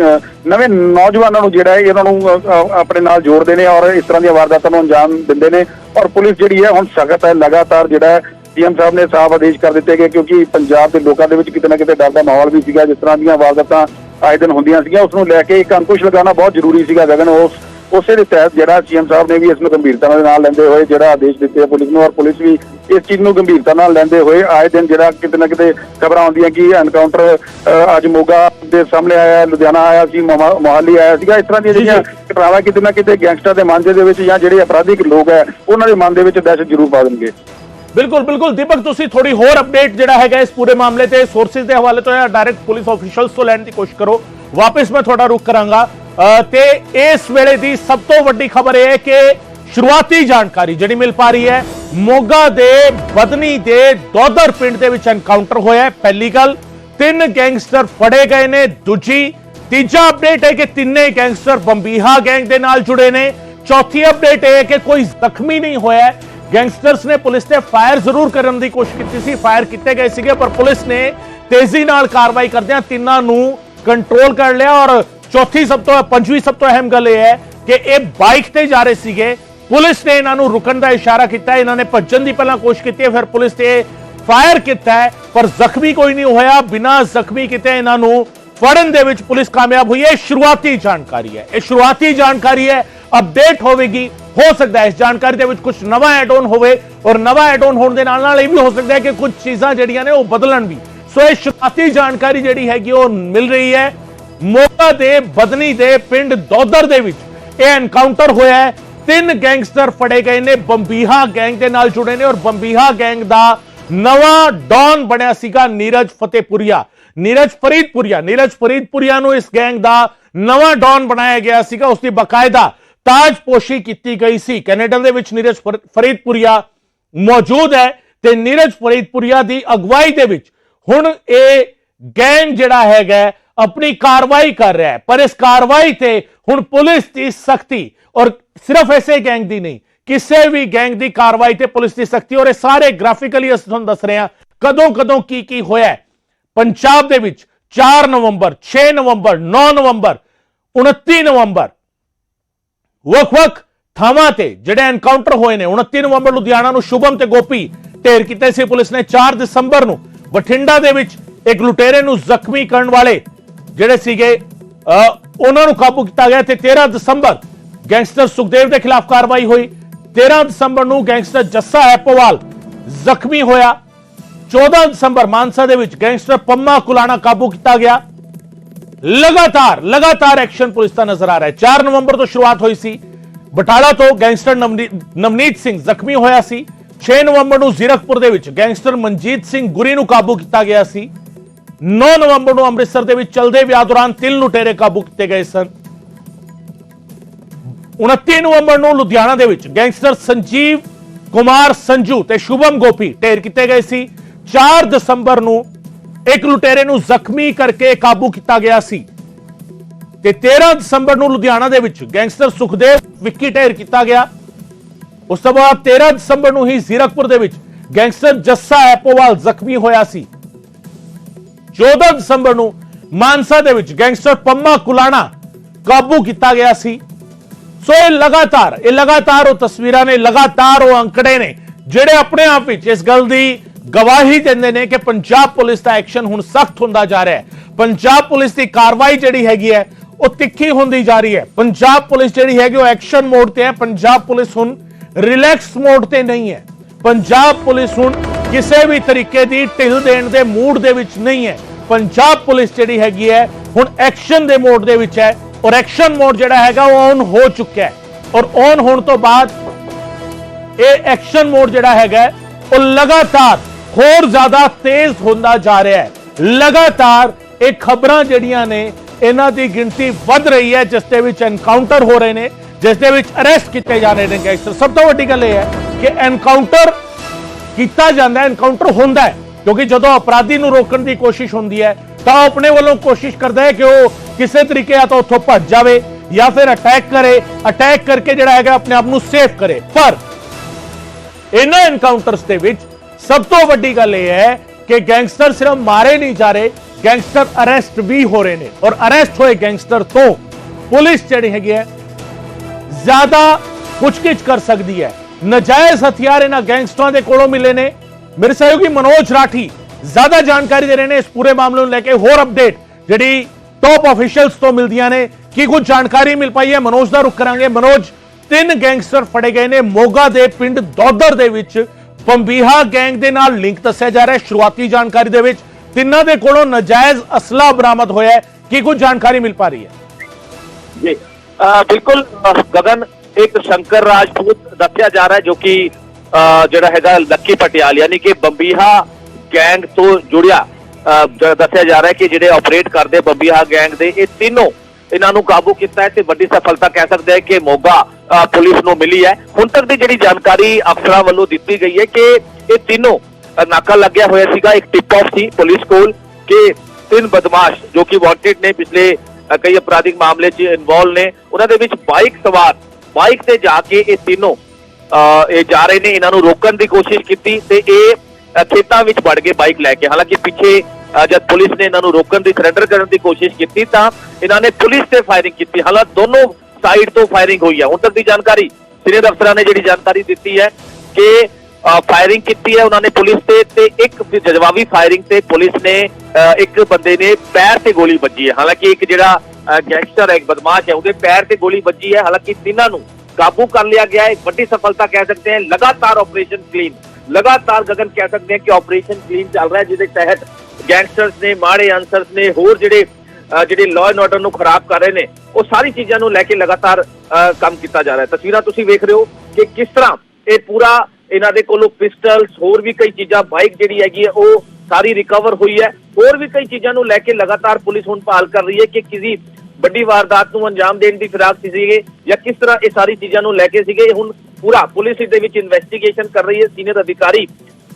ਨਵੇਂ ਨੌਜਵਾਨਾਂ ਨੂੰ ਜਿਹੜਾ ਹੈ ਇਹਨਾਂ ਨੂੰ ਆਪਣੇ ਨਾਲ ਜੋੜਦੇ ਨੇ ਔਰ ਇਸ ਤਰ੍ਹਾਂ ਦੀਆਂ ਵਾਰਦਾਤਾਂ ਨੂੰ ਅੰਜਾਮ ਦਿੰਦੇ ਨੇ ਔਰ ਪੁਲਿਸ ਜਿਹੜੀ ਹੈ ਹੁਣ ਸਖਤ ਹੈ ਲਗਾਤਾਰ ਜਿਹੜਾ ਹੈ ਸੀਐਮ ਸਾਹਿਬ ਨੇ ਸਾਫ਼ ਆਦੇਸ਼ ਕਰ ਦਿੱਤੇ ਗਏ ਕਿਉਂਕਿ ਪੰਜਾਬ ਦੇ ਲੋਕਾਂ ਦੇ ਵਿੱਚ ਕਿਤੇ ਨਾ ਕਿਤੇ ਡਰ ਦਾ ਮਾਹੌਲ ਵੀ ਸੀਗਾ ਜਿਸ ਤਰ੍ਹਾਂ ਦੀਆਂ ਵਾਰਦਾਤਾਂ ਆਏ ਦਿਨ ਹੁੰਦੀਆਂ ਸੀਗੀਆਂ ਉਸ ਨੂੰ ਲੈ ਕੇ ਇੱਕ ਅੰਕੁਸ਼ ਲਗਾਉਣਾ ਬਹੁਤ ਜ਼ਰੂਰੀ ਸੀਗਾ ਗਗਨ। ਉਸ ਉਸੇ ਦੇ ਤਹਿਤ ਜਿਹੜਾ ਸੀਐਮ ਸਾਹਿਬ ਨੇ ਵੀ ਇਸ ਨੂੰ ਗੰਭੀਰਤਾ ਦੇ ਨਾਲ ਲੈਂਦੇ ਹੋਏ ਜਿਹੜਾ ਆਦੇਸ਼ ਦਿੱਤੇ ਆ ਪੁਲਿਸ ਨੂੰ ਔਰ ਪੁਲਿਸ ਵੀ ਇਸ ਚੀਜ਼ ਨੂੰ ਗੰਭੀਰਤਾ ਨਾਲ ਲੈਂਦੇ ਹੋਏ ਆਏ ਦਿਨ ਜਿਹੜਾ ਕਿਤੇ ਨਾ ਕਿਤੇ ਖਬਰਾਂ ਆਉਂਦੀਆਂ ਕਿ ਐਨਕਾਊਂਟਰ ਅੱਜ ਮੋਗਾ ਦੇ ਸਾਹਮਣੇ ਆਇਆ ਲੁਧਿਆਣਾ ਆਇਆ ਸੀ ਮੋਹਾ- ਮੋਹਾਲੀ ਆਇਆ ਸੀਗਾ। ਇਸ ਤਰ੍ਹਾਂ ਦੀਆਂ। ਜਿਹੜੀਆਂ ਘਟਨਾਵਾਂ ਕਿਤੇ ਨਾ ਕਿਤੇ ਗੈਂਗਸਟਰ ਦੇ ਮਨ ਦੇ ਵਿੱਚ ਜਾਂ ਜਿਹੜੇ ਅਪਰਾਧਿਕ ਲੋਕ ਹੈ ਉਹਨਾਂ ਦੇ ਮਨ ਦੇ ਵਿੱਚ ਦਹਿਸ਼ਤ ਜ਼ਰੂਰ ਪਾ ਦੇਣਗੇ। ਬਿਲਕੁਲ ਬਿਲਕੁਲ। ਦੀਪਕ, ਤੁਸੀਂ ਥੋੜੀ ਹੋਰ ਅਪਡੇਟ ਜਿਹੜਾ ਹੈਗਾ ਇਸ ਪੂਰੇ ਮਾਮਲੇ ਤੇ ਸੋਰਸਿਸ ਦੇ ਹਵਾਲੇ ਤੋਂ ਜਾਂ ਡਾਇਰੈਕਟ ਪੁਲਿਸ ਆਫੀਸ਼ੀਅਲਸ ਤੋਂ ਲੈਣ ਦੀ ਕੋਸ਼ਿਸ਼ ਕਰੋ। ਵਾਪਸ ਮੈਂ ਤੁਹਾਡਾ ਰੁਖ ਕਰਾਂਗਾ। ਤੇ ਇਸ ਵੇਲੇ ਦੀ ਸਭ ਤੋਂ ਵੱਡੀ ਖਬਰ ਇਹ ਹੈ ਕਿ ਸ਼ੁਰੂਆਤੀ ਜਾਣਕਾਰੀ ਜਿਹੜੀ ਮਿਲ ਪਾ ਰਹੀ ਹੈ, ਮੋਗਾ ਦੇ ਬਦਨੀ ਦੇ ਦੋਦਰ ਪਿੰਡ ਦੇ ਵਿੱਚ ਐਨਕਾਊਂਟਰ ਹੋਇਆ ਪਹਿਲੀ ਗੱਲ, ਤਿੰਨ ਗੈਂਗਸਟਰ ਫੜੇ ਗਏ ਨੇ। ਦੂਜੀ, ਤੀਜਾ ਅਪਡੇਟ ਹੈ ਕਿ ਤਿੰਨੇ ਗੈਂਗਸਟਰ ਬੰਬੀਹਾ ਗੈਂਗ ਦੇ ਨਾਲ ਜੁੜੇ ਨੇ। ਚੌਥੀ ਅਪਡੇਟ ਇਹ ਹੈ ਕਿ ਕੋਈ ਜ਼ਖਮੀ ਨਹੀਂ ਹੋਇਆ ਗੈਂਗਸਟਰਸ ਨੇ ਪੁਲਿਸ ਤੇ ਫਾਇਰ ਜ਼ਰੂਰ ਕਰਨ ਦੀ ਕੋਸ਼ਿਸ਼ ਕੀਤੀ ਸੀ ਫਾਇਰ ਕੀਤੇ ਗਏ ਸੀਗੇ ਪਰ ਪੁਲਿਸ ਨੇ ਤੇਜ਼ੀ ਨਾਲ ਕਾਰਵਾਈ ਕਰਦਿਆਂ ਤਿੰਨਾਂ ਨੂੰ ਕੰਟਰੋਲ ਕਰ ਲਿਆ ਔਰ ਚੌਥੀ ਸਭ ਤੋਂ ਪੰਜਵੀਂ ਸਭ ਤੋਂ ਅਹਿਮ ਗੱਲ ਇਹ ਹੈ ਕਿ ਇਹ ਬਾਈਕ ਤੇ ਜਾ ਰਹੇ ਸੀਗੇ। ਪੁਲਿਸ ਨੇ ਇਹਨਾਂ ਨੂੰ ਰੁਕਣ ਦਾ ਇਸ਼ਾਰਾ ਕੀਤਾ ਇਹਨਾਂ ਨੇ ਭੱਜਣ ਦੀ ਪਹਿਲਾਂ ਕੋਸ਼ਿਸ਼ ਕੀਤੀ ਹੈ, ਫਿਰ ਪੁਲਿਸ ਤੇ ਫਾਇਰ ਕੀਤਾ ਪਰ ਜ਼ਖਮੀ ਕੋਈ ਨਹੀਂ ਹੋਇਆ। ਬਿਨਾਂ ਜ਼ਖਮੀ ਕਿਤੇ ਇਹਨਾਂ ਨੂੰ ਫੜਨ ਦੇ ਵਿੱਚ ਪੁਲਿਸ ਕਾਮਯਾਬ ਹੋਈ ਹੈ। ਇਹ ਸ਼ੁਰੂਆਤੀ ਜਾਣਕਾਰੀ ਹੈ। ਇਹ ਸ਼ੁਰੂਆਤੀ ਜਾਣਕਾਰੀ ਹੈ ਅਪਡੇਟ ਹੋਵੇਗੀ। ਹੋ ਸਕਦਾ ਹੈ ਇਸ ਜਾਣਕਾਰੀ ਦੇ ਵਿੱਚ ਕੁਝ ਨਵਾਂ ਐਡ ਆਨ ਹੋਵੇ ਔਰ ਨਵਾਂ ਐਡ ਆਨ ਹੋਣ ਦੇ ਨਾਲ ਨਾਲ ਇਹ ਵੀ ਹੋ ਸਕਦਾ ਹੈ ਕਿ ਕੁਝ ਚੀਜ਼ਾਂ ਜਿਹੜੀਆਂ ਨੇ ਉਹ ਬਦਲਣ ਵੀ। ਸੋ ਇਹ ਸ਼ੁਰੂਆਤੀ ਜਾਣਕਾਰੀ ਜਿਹੜੀ ਹੈਗੀ ਉਹ ਮਿਲ ਰਹੀ ਹੈ। ਮੋਗਾ ਦੇ ਬਦਨੀ ਦੇ ਪਿੰਡ ਦੋਦਰ ਦੇ ਵਿੱਚ ਇਹ ਐਨਕਾਊਂਟਰ ਹੋਇਆ ਹੈ। ਤਿੰਨ ਗੈਂਗਸਟਰ ਫੜੇ ਗਏ ਨੇ, ਬੰਬੀਹਾ ਗੈਂਗ ਦੇ ਨਾਲ ਜੁੜੇ ਨੇ ਔਰ ਬੰਬੀਹਾ ਗੈਂਗ ਦਾ ਨਵਾਂ ਡੌਨ ਬਣਿਆ ਸੀਗਾ ਨੀਰਜ ਫਤਿਹਪੁਰੀਆ। ਨੀਰਜ ਫਰੀਦਪੁਰੀਆ ਨੀਰਜ ਫਰੀਦਪੁਰੀਆ ਨੂੰ ਇਸ ਗੈਂਗ ਦਾ ਨਵਾਂ ਡੌਨ ਬਣਾਇਆ ਗਿਆ ਸੀਗਾ। ਉਸ ਦੀ ਬਕਾਇਦਾ ਤਾਜਪੋਸ਼ੀ ਕੀਤੀ ਗਈ ਸੀ। ਕੈਨੇਡਾ ਦੇ ਵਿੱਚ ਨੀਰਜ ਫਰ- ਫਰੀਦਪੁਰੀਆ ਮੌਜੂਦ ਹੈ ਤੇ ਨੀਰਜ ਫਰੀਦਪੁਰੀਆ ਦੀ ਅਗਵਾਈ ਦੇ ਵਿੱਚ ਹੁਣ ਇਹ ਗੈਂਗ ਜਿਹੜਾ ਹੈਗਾ ਆਪਣੀ ਕਾਰਵਾਈ ਕਰ ਰਿਹਾ ਹੈ। ਪਰ ਇਸ ਕਾਰਵਾਈ ਤੇ ਹੁਣ ਪੁਲਿਸ ਦੀ ਸਖਤੀ ਔਰ ਸਿਰਫ ਐਸੇ ਗੈਂਗ ਦੀ ਨਹੀਂ, ਕਿਸੇ ਵੀ ਗੈਂਗ ਦੀ ਕਾਰਵਾਈ ਤੇ ਪੁਲਿਸ ਦੀ ਸਖਤੀ ਔਰ ਇਹ ਸਾਰੇ ਗ੍ਰਾਫਿਕਲੀ ਅਸੀਂ ਤੁਹਾਨੂੰ ਦੱਸ ਰਹੇ ਹਾਂ ਕਦੋਂ ਕਦੋਂ ਕੀ ਕੀ ਹੋਇਆ ਪੰਜਾਬ ਦੇ ਵਿੱਚ 4 ਨਵੰਬਰ 6 ਨਵੰਬਰ 9 ਨਵੰਬਰ 29 ਨਵੰਬਰ ਵੱਖ-ਵੱਖ ਥਾਵਾਂ ਤੇ ਜਿਹੜੇ ਐਨਕਾਊਂਟਰ ਹੋਏ ਨੇ 29 ਨਵੰਬਰ ਲੁਧਿਆਣਾ ਨੂੰ ਸ਼ੁਭਮ ਤੇ ਗੋਪੀ ਢੇਰ ਕੀਤੇ ਸੀ ਪੁਲਿਸ ਨੇ 4 ਦਸੰਬਰ ਨੂੰ ਬਠਿੰਡਾ ਦੇ ਵਿੱਚ ਇੱਕ ਲੁਟੇਰੇ ਨੂੰ ਜ਼ਖਮੀ ਕਰਨ ਵਾਲੇ ਜਿਹੜੇ ਸੀਗੇ ਉਹਨਾਂ ਨੂੰ ਕਾਬੂ ਕੀਤਾ ਗਿਆ ਤੇ 13 ਦਸੰਬਰ ਗੈਂਗਸਟਰ ਸੁਖਦੇਵ ਦੇ ਖਿਲਾਫ ਕਾਰਵਾਈ ਹੋਈ। 13 ਦਸੰਬਰ ਨੂੰ ਗੈਂਗਸਟਰ ਜੱਸਾ ਐਪੋਵਾਲ ਜ਼ਖਮੀ ਹੋਇਆ। 14 ਦਸੰਬਰ ਮਾਨਸਾ ਦੇ ਵਿੱਚ ਗੈਂਗਸਟਰ ਪੰਮਾ ਕੁਲਾਣਾ ਕਾਬੂ ਕੀਤਾ ਗਿਆ। ਲਗਾਤਾਰ ਲਗਾਤਾਰ ਐਕਸ਼ਨ ਪੁਲਿਸ ਦਾ ਨਜ਼ਰ ਆ ਰਿਹਾ ਹੈ। 4 ਨਵੰਬਰ ਤੋਂ ਸ਼ੁਰੂਆਤ ਹੋਈ ਸੀ। ਬਟਾਲਾ ਤੋਂ ਗੈਂਗਸਟਰ ਨਵਨੀਤ ਸਿੰਘ ਜ਼ਖਮੀ ਹੋਇਆ ਸੀ। 6 ਨਵੰਬਰ ਨੂੰ ਜ਼ੀਰਕਪੁਰ ਦੇ ਵਿੱਚ ਗੈਂਗਸਟਰ ਮਨਜੀਤ ਸਿੰਘ ਗੁਰੀ ਨੂੰ ਕਾਬੂ ਕੀਤਾ ਗਿਆ ਸੀ। 9 ਨਵੰਬਰ ਨੂੰ ਅੰਮ੍ਰਿਤਸਰ ਦੇ ਵਿੱਚ ਚਲਦੇ ਵਿਆਹ ਦੌਰਾਨ ਤਿੰਨ ਲੁਟੇਰੇ ਕਾਬੂ ਕੀਤੇ ਗਏ ਸਨ। 29 ਨਵੰਬਰ ਨੂੰ ਲੁਧਿਆਣਾ ਦੇ ਵਿੱਚ ਗੈਂਗਸਟਰ ਸੰਜੀਵ ਕੁਮਾਰ ਸੰਜੂ ਤੇ ਸ਼ੁਭਮ ਗੋਪੀ ਢੇਰ ਕੀਤੇ ਗਏ ਸੀ। 4 ਦਸੰਬਰ ਨੂੰ ਇੱਕ ਲੁਟੇਰੇ ਨੂੰ ਜ਼ਖਮੀ ਕਰਕੇ ਕਾਬੂ ਕੀਤਾ ਗਿਆ ਸੀ ਤੇ 13 ਦਸੰਬਰ ਨੂੰ ਲੁਧਿਆਣਾ ਦੇ ਵਿੱਚ ਗੈਂਗਸਟਰ ਸੁਖਦੇਵ ਵਿੱਕੀ ਢੇਰ ਕੀਤਾ ਗਿਆ। ਉਸ ਤੋਂ ਬਾਅਦ 13 ਦਸੰਬਰ ਨੂੰ ਹੀ ਜ਼ੀਰਕਪੁਰ ਦੇ ਵਿੱਚ ਗੈਂਗਸਟਰ ਜੱਸਾ ਐਪੋਵਾਲ ਜ਼ਖਮੀ ਹੋਇਆ ਸੀ। 14 ਦਸੰਬਰ ਨੂੰ ਮਾਨਸਾ ਦੇ ਵਿੱਚ ਗੈਂਗਸਟਰ ਪੰਮਾ ਕੁਲਾਣਾ ਕਾਬੂ ਕੀਤਾ ਗਿਆ ਸੀ। ਸੋ ਇਹ ਲਗਾਤਾਰ ਇਹ ਲਗਾਤਾਰ ਉਹ ਤਸਵੀਰਾਂ ਨੇ, ਲਗਾਤਾਰ ਉਹ ਅੰਕੜੇ ਨੇ ਜਿਹੜੇ ਆਪਣੇ ਆਪ ਵਿੱਚ ਇਸ ਗੱਲ ਦੀ ਗਵਾਹੀ ਦਿੰਦੇ ਨੇ ਕਿ ਪੰਜਾਬ ਪੁਲਿਸ ਦਾ ਐਕਸ਼ਨ ਹੁਣ ਸਖਤ ਹੁੰਦਾ ਜਾ ਰਿਹਾ ਹੈ ਪੰਜਾਬ ਪੁਲਿਸ ਦੀ ਕਾਰਵਾਈ ਜਿਹੜੀ ਹੈਗੀ ਹੈ ਉਹ ਤਿੱਖੀ ਹੁੰਦੀ ਜਾ ਰਹੀ ਹੈ ਪੰਜਾਬ ਪੁਲਿਸ ਜਿਹੜੀ ਹੈਗੀ ਉਹ ਐਕਸ਼ਨ ਮੋਡ ਤੇ ਹੈ ਪੰਜਾਬ ਪੁਲਿਸ ਹੁਣ ਰਿਲੈਕਸ ਮੋਡ ਤੇ ਨਹੀਂ ਹੈ ਪੰਜਾਬ ਪੁਲਿਸ ਹੁਣ ਕਿਸੇ ਵੀ ਤਰੀਕੇ ਦੀ ਢਿੱਲ ਦੇਣ ਦੇ ਮੂਡ ਦੇ ਵਿੱਚ ਨਹੀਂ ਹੈ ਪੰਜਾਬ ਪੁਲਿਸ ਜਿਹੜੀ ਹੈਗੀ ਹੈ ਹੁਣ ਐਕਸ਼ਨ ਦੇ ਮੋਡ ਦੇ ਵਿੱਚ ਹੈ ਔਰ ਐਕਸ਼ਨ ਮੋਡ ਜਿਹੜਾ ਹੈਗਾ ਉਹ ਔਨ ਹੋ ਚੁੱਕਿਆ ਹੈ ਔਰ ਔਨ ਹੋਣ ਤੋਂ ਬਾਅਦ ਇਹ ਐਕਸ਼ਨ ਮੋਡ ਜਿਹੜਾ ਹੈਗਾ ਹੈ, ਉਹ ਲਗਾਤਾਰ ਹੋਰ ਜ਼ਿਆਦਾ ਤੇਜ਼ ਹੁੰਦਾ ਜਾ ਰਿਹਾ ਹੈ। ਲਗਾਤਾਰ ਇਹ ਖਬਰਾਂ ਜਿਹੜੀਆਂ ਨੇ, ਇਹਨਾਂ ਦੀ ਗਿਣਤੀ ਵੱਧ ਰਹੀ ਹੈ, ਜਿਸ ਦੇ ਵਿੱਚ ਐਨਕਾਊਂਟਰ ਹੋ ਰਹੇ ਨੇ, ਜਿਸ ਦੇ ਵਿੱਚ ਅਰੈਸਟ ਕੀਤੇ ਜਾ ਰਹੇ ਨੇ ਗੈਂਗਸਟਰ ਸਭ ਤੋਂ ਵੱਡੀ ਗੱਲ ਇਹ ਹੈ ਕਿ ਐਨਕਾਊਂਟਰ ਕੀਤਾ ਜਾਂਦਾ ਹੈ ਐਨਕਾਊਂਟਰ ਹੁੰਦਾ ਹੈ, ਕਿਉਂਕਿ ਜਦੋਂ ਅਪਰਾਧੀ ਨੂੰ ਰੋਕਣ ਦੀ ਕੋਸ਼ਿਸ਼ ਹੁੰਦੀ ਹੈ, ਤਾਂ ਉਹ ਆਪਣੇ ਵੱਲੋਂ ਕੋਸ਼ਿਸ਼ ਕਰਦਾ ਹੈ ਕਿ ਉਹ ਕਿਸੇ ਤਰੀਕੇ ਜਾਂ ਤਾਂ ਉੱਥੋਂ ਭੱਜ ਜਾਵੇ ਜਾਂ ਫਿਰ ਅਟੈਕ ਕਰੇ। ਅਟੈਕ ਕਰਕੇ ਜਿਹੜਾ ਹੈਗਾ, ਆਪਣੇ ਆਪ ਨੂੰ ਸੇਫ ਕਰੇ। ਪਰ ਇਹਨਾਂ ਐਨਕਾਊਂਟਰਸ ਦੇ ਵਿੱਚ ਸਭ ਤੋਂ ਵੱਡੀ ਗੱਲ ਇਹ ਹੈ ਕਿ ਗੈਂਗਸਟਰ ਸਿਰਫ ਮਾਰੇ ਨਹੀਂ ਜਾ ਰਹੇ, ਗੈਂਗਸਟਰ ਅਰੈਸਟ ਵੀ ਹੋ ਰਹੇ ਨੇ। ਔਰ ਅਰੈਸਟ ਹੋਏ ਗੈਂਗਸਟਰ ਤੋਂ ਪੁਲਿਸ ਜਿਹੜੀ ਹੈਗੀ ਹੈ, ਜ਼ਿਆਦਾ ਪੁੱਛਗਿੱਛ ਕਰ ਸਕਦੀ ਹੈ। ਨਜਾਇਜ਼ ਹਥਿਆਰ ਇਹਨਾਂ ਗੈਂਗਸਟਰਾਂ ਦੇ ਕੋਲੋਂ ਮਿਲੇ ਨੇ। ਮੇਰੇ ਸਹਿਯੋਗੀ ਮਨੋਜ ਰਾਠੀ ਜ਼ਿਆਦਾ ਜਾਣਕਾਰੀ ਦੇ ਰਹੇ ਨੇ ਇਸ ਪੂਰੇ ਮਾਮਲੇ ਨੂੰ ਲੈ ਕੇ। ਹੋਰ ਅਪਡੇਟ ਜਿਹੜੀ ਟੌਪ ਅਫੀਸ਼ੀਅਲਸ ਤੋਂ ਮਿਲਦੀਆਂ ਨੇ, ਕੀ ਕੁਝ ਜਾਣਕਾਰੀ ਮਿਲ ਪਾਈ ਹੈ? ਮਨੋਜ ਦਾ ਰੁਖ ਕਰਾਂਗੇ। ਮਨੋਜ, ਤਿੰਨ ਗੈਂਗਸਟਰ ਫੜੇ ਗਏ ਨੇ ਮੋਗਾ ਦੇ ਪਿੰਡ ਦੌਦਰ ਦੇ ਵਿੱਚ। ਬੰਬੀਹਾ ਗੈਂਗ ਦੇ ਨਾਲ ਲਿੰਕ ਦੱਸਿਆ ਜਾ ਰਿਹਾ ਹੈ। ਸ਼ੁਰੂਆਤੀ ਜਾਣਕਾਰੀ ਦੇ ਵਿੱਚ ਤਿੰਨਾਂ ਦੇ ਕੋਲੋਂ ਨਜਾਇਜ਼ ਅਸਲਾ ਬਰਾਮਦ ਹੋਇਆ ਹੈ। ਕੀ ਕੁਝ ਜਾਣਕਾਰੀ ਮਿਲ ਪਾ ਰਹੀ ਹੈ? ਜੀ ਬਿਲਕੁਲ ਅਹ ਗਗਨ, ਇੱਕ ਸ਼ੰਕਰ ਰਾਜਪੂਤ ਦੱਸਿਆ ਜਾ ਰਿਹਾ ਜੋ ਕਿ ਅਹ ਜਿਹੜਾ ਹੈਗਾ ਲੱਕੀ ਪਟਿਆਲ, ਯਾਨੀ ਕਿ ਬੰਬੀਹਾ ਗੈਂਗ ਤੋਂ ਜੁੜਿਆ। ਅਹ ਦੱਸਿਆ ਜਾ ਰਿਹਾ ਕਿ ਜਿਹੜੇ ਆਪਰੇਟ ਕਰਦੇ ਬੰਬੀਹਾ ਗੈਂਗ ਦੇ, ਇਹ ਤਿੰਨੋਂ ਇਹਨਾਂ ਨੂੰ ਕਾਬੂ ਕੀਤਾ ਹੈ ਤੇ ਵੱਡੀ ਸਫਲਤਾ ਕਹਿ ਸਕਦੇ ਹਾਂ ਕਿ ਮੋਗਾ ਪੁਲਿਸ ਨੂੰ ਮਿਲੀ ਹੈ। ਹੁਣ ਤੱਕ ਦੀ ਜਿਹੜੀ ਜਾਣਕਾਰੀ ਅਫਸਰਾਂ ਵੱਲੋਂ ਦਿੱਤੀ ਗਈ ਹੈ ਕਿ ਇਹ ਤਿੰਨੋਂ ਨਾਕਾ ਲੱਗਿਆ ਹੋਇਆ ਸੀਗਾ। ਇੱਕ ਟਿਪ ਆਫ ਸੀ ਪੁਲਿਸ ਕੋਲ ਕਿ ਤਿੰਨ ਬਦਮਾਸ਼ ਜੋ ਕਿ ਵਾਂਟਡ ਨੇ ਪਿਛਲੇ ਕਈ ਅਪਰਾਧਿਕ ਮਾਮਲੇ 'ਚ ਇਨਵੋਲ ਨੇ। ਉਹਨਾਂ ਦੇ ਵਿੱਚ ਬਾਈਕ ਸਵਾਰ ਬਾਈਕ ਤੇ ਜਾ ਕੇ ਇਹ ਤਿੰਨੋਂ ਅ, ਇਹ ਜਾ ਰਹੇ ਨੇ। ਇਹਨਾਂ ਨੂੰ ਰੋਕਣ ਦੀ ਕੋਸ਼ਿਸ਼ ਕੀਤੀ ਤੇ ਇਹ ਖੇਤਾਂ ਵਿੱਚ ਵੜ ਕੇ ਬਾਈਕ ਲੈ ਕੇ ਹਾਲਾਂਕਿ ਪਿੱਛੇ ਜਦ ਪੁਲਿਸ ਨੇ ਇਹਨਾਂ ਨੂੰ ਰੋਕਣ ਦੀ ਸਰੈਂਡਰ ਕਰਨ ਦੀ ਕੋਸ਼ਿਸ਼ ਕੀਤੀ ਤਾਂ ਇਹਨਾਂ ਨੇ ਪੁਲਿਸ ਤੇ ਫਾਇਰਿੰਗ ਕੀਤੀ। ਹਾਲਾਂਕਿ ਦੋਨੋਂ ਸਾਈਡ ਤੋਂ ਫਾਇਰਿੰਗ ਹੋਈ ਹੈ ਹੁਣ ਤੱਕ ਦੀ ਜਾਣਕਾਰੀ, ਸੀਨੀਅਰ ਅਫਸਰਾਂ ਨੇ ਜਿਹੜੀ ਜਾਣਕਾਰੀ ਦਿੱਤੀ ਹੈ ਕਿ ਫਾਇਰਿੰਗ ਕੀਤੀ ਹੈ ਉਹਨਾਂ ਨੇ ਪੁਲਿਸ ਤੇ ਤੇ ਇੱਕ ਜਜ਼ਬਾਵੀ ਫਾਇਰਿੰਗ ਤੇ ਪੁਲਿਸ ਨੇ ਇੱਕ ਬੰਦੇ ਨੇ ਪੈਰ ਤੇ ਗੋਲੀ ਵੱਜੀ ਹੈ। ਹਾਲਾਂਕਿ ਇੱਕ ਜਿਹੜਾ ਗੈਂਗਸਟਰ ਹੈ, ਇੱਕ ਬਦਮਾਸ਼ ਹੈ, ਉਹਦੇ ਪੈਰ ਤੇ ਗੋਲੀ ਵੱਜੀ ਹੈ। ਹਾਲਾਂਕਿ ਤਿੰਨਾਂ ਨੂੰ ਕਾਬੂ ਕਰ ਲਿਆ ਗਿਆ ਹੈ। ਇੱਕ ਵੱਡੀ ਸਫਲਤਾ ਕਹਿ ਸਕਦੇ ਹਾਂ। ਲਗਾਤਾਰ ਆਪਰੇਸ਼ਨ ਕਲੀਨ ਲਗਾਤਾਰ ਗਗਨ ਕਹਿ ਸਕਦੇ ਹਾਂ ਕਿ ਆਪਰੇਸ਼ਨ ਕਲੀਨ ਚੱਲ ਰਿਹਾ ਹੈ, ਜਿਹਦੇ ਤਹਿਤ ਗੈਂਗਸਟਰਸ ਨੇ ਮਾੜੇ ਅਨਸਰਸ ਨੇ ਹੋਰ ਜਿਹੜੇ ਜਿਹੜੇ ਲਾਅ ਐਂਡ ਆਰਡਰ ਨੂੰ ਖਰਾਬ ਕਰ ਰਹੇ ਨੇ ਉਹ ਸਾਰੀ ਚੀਜ਼ਾਂ ਨੂੰ ਲੈ ਕੇ ਲਗਾਤਾਰ ਅ, ਕੰਮ ਕੀਤਾ ਜਾ ਰਿਹਾ। ਹੈ ਤਸਵੀਰਾਂ ਤੁਸੀਂ ਵੇਖ ਰਹੇ ਹੋ ਕਿ ਕਿਸ ਤਰ੍ਹਾਂ ਇਹ ਪੂਰਾ ਇਹਨਾਂ ਦੇ ਕੋਲੋਂ ਪਿਸਟਲਸ ਹੋਰ ਵੀ ਕਈ ਚੀਜ਼ਾਂ ਬਾਈਕ ਜਿਹੜੀ ਹੈਗੀ ਹੈ ਉਹ ਸਾਰੀ ਰਿਕਵਰ ਹੋਈ ਹੈ। ਹੋਰ ਵੀ ਕਈ ਚੀਜ਼ਾਂ ਨੂੰ ਲੈ ਕੇ ਲਗਾਤਾਰ ਪੁਲਿਸ ਹੁਣ ਭਾਲ ਕਰ ਰਹੀ ਹੈ ਕਿ ਕਿਸੇ ਵੱਡੀ ਵਾਰਦਾਤ ਨੂੰ ਅੰਜਾਮ ਦੇਣ ਦੀ ਫਿਰਾਕ ਸੀਗੇ ਜਾਂ ਕਿਸ ਤਰ੍ਹਾਂ ਇਹ ਸਾਰੀ ਚੀਜ਼ਾਂ ਨੂੰ ਲੈ ਕੇ ਸੀਗੇ। ਹੁਣ ਪੂਰਾ ਪੁਲਿਸ ਇਸ ਦੇ ਵਿੱਚ ਇਨਵੈਸਟੀਗੇਸ਼ਨ ਕਰ ਰਹੀ ਹੈ। ਸੀਨੀਅਰ ਅਧਿਕਾਰੀ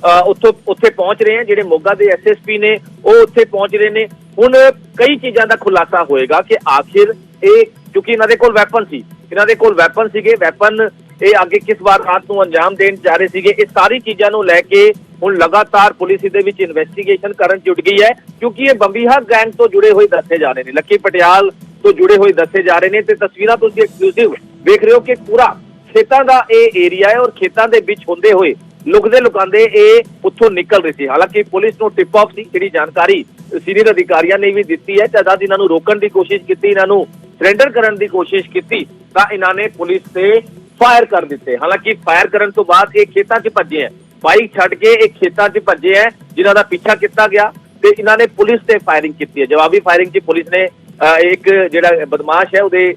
ਉੱਥੋਂ ਉੱਥੇ ਪਹੁੰਚ ਰਹੇ ਹਨ ਜਿਹੜੇ ਮੋਗਾ ਦੇ ਐਸਐਸਪੀ ਨੇ, ਉਹ ਉੱਥੇ ਪਹੁੰਚ ਰਹੇ ਨੇ। ਹੁਣ ਕਈ ਚੀਜ਼ਾਂ ਦਾ ਖੁਲਾਸਾ ਹੋਏਗਾ ਕਿ ਆਖਿਰ ਇਹ, ਕਿਉਂਕਿ ਇਹਨਾਂ ਦੇ ਕੋਲ ਵੈਪਨ ਸੀ, ਇਹਨਾਂ ਦੇ ਕੋਲ ਵੈਪਨ ਸੀਗੇ ਵੈਪਨ ਇਹ ਅੱਗੇ ਕਿਸ ਵਾਰ ਰਾਤ ਨੂੰ ਅੰਜਾਮ ਦੇਣ ਜਾ ਰਹੇ ਸੀਗੇ, ਇਹ ਸਾਰੀ ਚੀਜ਼ਾਂ ਨੂੰ ਲੈ ਕੇ ਹੁਣ ਲਗਾਤਾਰ ਪੁਲਿਸ ਇਹਦੇ ਵਿੱਚ ਇਨਵੈਸਟੀਗੇਸ਼ਨ ਕਰਨ ਜੁਟ ਗਈ ਹੈ, ਕਿਉਂਕਿ ਇਹ ਬੰਬੀਹਾ ਗੈਂਗ ਤੋਂ ਜੁੜੇ ਹੋਏ ਦੱਸੇ ਜਾ ਰਹੇ ਨੇ, ਲੱਕੀ ਪਟਿਆਲ ਤੋਂ ਜੁੜੇ ਹੋਏ ਦੱਸੇ ਜਾ ਰਹੇ ਨੇ, ਤੇ ਤਸਵੀਰਾਂ ਤੁਸੀਂ ਐਕਸਕਲੂਸਿਵ ਵੇਖ ਰਹੇ ਹੋ ਕਿ ਪੂਰਾ ਖੇਤਾਂ ਦਾ ਇਹ ਏਰੀਆ ਹੈ ਔਰ ਖੇਤਾਂ ਦੇ ਵਿੱਚ ਹੁੰਦੇ ਹੋਏ ਲੁਕਦੇ ਲੁਕਾਉਂਦੇ ਇਹ ਉੱਥੋਂ ਨਿਕਲ ਰਹੇ ਸੀ। ਹਾਲਾਂਕਿ ਪੁਲਿਸ ਨੂੰ ਟਿਪ ਆਫ ਸੀ ਜਿਹੜੀ ਜਾਣਕਾਰੀ ਸੀਨੀਅਰ ਅਧਿਕਾਰੀਆਂ ਨੇ ਵੀ ਦਿੱਤੀ ਹੈ ਤਾਂ ਜਦ ਇਹਨਾਂ ਨੂੰ ਰੋਕਣ ਦੀ ਕੋਸ਼ਿਸ਼ ਕੀਤੀ ਇਹਨਾਂ ਨੂੰ ਸਰੈਂਡਰ ਕਰਨ ਦੀ ਕੋਸ਼ਿਸ਼ ਕੀਤੀ ਤਾਂ ਇਹਨਾਂ ਨੇ ਪੁਲਿਸ ਤੇ ਫਾਇਰ ਕਰ ਦਿੱਤੇ। ਹਾਲਾਂਕਿ ਫਾਇਰ ਕਰਨ ਤੋਂ ਬਾਅਦ ਇਹ ਖੇਤਾਂ 'ਚ ਭੱਜੇ ਹੈ। ਬਾਈਕ ਛੱਡ ਕੇ ਇਹ ਖੇਤਾਂ 'ਚ ਭੱਜੇ ਹੈ ਜਿਨ੍ਹਾਂ ਦਾ ਪਿੱਛਾ ਕੀਤਾ ਗਿਆ ਤੇ ਇਹਨਾਂ ਨੇ ਪੁਲਿਸ ਤੇ ਫਾਇਰਿੰਗ ਕੀਤੀ ਹੈ। ਜਵਾਬੀ ਫਾਇਰਿੰਗ 'ਚ ਪੁਲਿਸ ਨੇ ਅਹ, ਇੱਕ ਜਿਹੜਾ ਬਦਮਾਸ਼ ਹੈ ਉਹਦੇ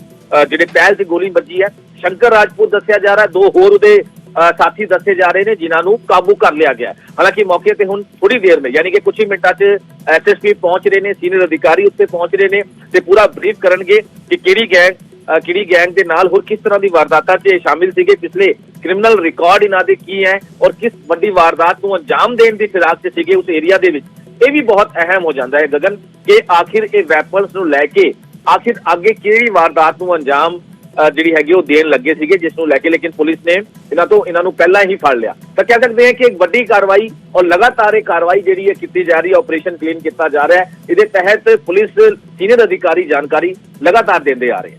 ਜਿਹੜੇ ਪੈਰ 'ਚ ਗੋਲੀ ਵੱਜੀ ਹੈ। ਸ਼ੰਕਰ ਰਾਜਪੂਤ ਦੱਸਿਆ ਜਾ ਰਿਹਾ ਦੋ ਹੋਰ ਉਹਦੇ ਸਾਥੀ ਦੱਸੇ ਜਾ ਰਹੇ ਨੇ, ਜਿਨ੍ਹਾਂ ਨੂੰ ਕਾਬੂ ਕਰ ਲਿਆ ਗਿਆ। ਹਾਲਾਂਕਿ ਮੌਕੇ ਤੇ ਹੁਣ ਥੋੜੀ ਦੇਰ में ਯਾਨੀ ਕਿ ਕੁਝ ਹੀ ਮਿੰਟਾਂ 'ਚ ਐਸਐਸਪੀ ਪਹੁੰਚ ਰਹੇ ਨੇ, ਸੀਨੀਅਰ ਅਧਿਕਾਰੀ ਉੱਤੇ ਪਹੁੰਚ ਰਹੇ ਨੇ ਤੇ ਪੂਰਾ ਬਰੀਫ ਕਰਨਗੇ ਕਿ ਕਿਹੜੀ ਗੈਂਗ ਕਿਹੜੀ ਗੈਂਗ ਦੇ ਨਾਲ ਹੋਰ ਕਿਸ ਤਰ੍ਹਾਂ ਦੀ ਵਾਰਦਾਤਾਂ 'ਚ ਇਹ ਸ਼ਾਮਿਲ ਸੀਗੇ, ਪਿਛਲੇ ਕ੍ਰਿਮੀਨਲ ਰਿਕਾਰਡ ਇਹਨਾਂ ਦੇ ਕੀ ਹੈ ਔਰ ਕਿਸ ਵੱਡੀ ਵਾਰਦਾਤ ਨੂੰ ਅੰਜਾਮ ਦੇਣ ਦੀ ਫਿਰਾਕ 'ਚ ਸੀਗੇ ਉਸ ਏਰੀਆ ਦੇ ਵਿੱਚ। ਇਹ ਵੀ ਬਹੁਤ ਅਹਿਮ ਹੋ ਜਾਂਦਾ ਹੈ ਗਗਨ ਕਿ ਆਖਿਰ ਇਹ ਵੈਪਨਸ ਨੂੰ ਲੈ ਕੇ ਆਖਿਰ ਅੱਗੇ ਕਿਹੜੀ ਵਾਰਦਾਤ ਨੂੰ ਅੰਜਾਮ ਜਿਹੜੀ ਹੈਗੀ ਉਹ ਦੇਣ ਲੱਗੇ ਸੀਗੇ ਜਿਸ ਨੂੰ ਲੈ ਕੇ, ਲੇਕਿਨ ਪੁਲਿਸ ਨੇ ਇਹਨਾਂ ਤੋਂ, ਇਹਨਾਂ ਨੂੰ ਪਹਿਲਾਂ ਹੀ ਫੜ ਲਿਆ। ਤਾਂ ਕਹਿ ਸਕਦੇ ਹਾਂ ਕਿ ਇੱਕ ਵੱਡੀ ਕਾਰਵਾਈ ਔਰ ਲਗਾਤਾਰ ਇਹ ਕਾਰਵਾਈ ਜਿਹੜੀ ਹੈ ਕੀਤੀ ਜਾ ਰਹੀ ਹੈ ਆਪਰੇਸ਼ਨ ਕਲੀਨ ਕੀਤਾ ਜਾ ਰਿਹਾ ਹੈ। ਇਹਦੇ ਤਹਿਤ ਪੁਲਿਸ ਸੀਨੀਅਰ ਅਧਿਕਾਰੀ ਜਾਣਕਾਰੀ ਲਗਾਤਾਰ ਦਿੰਦੇ ਆ ਰਹੇ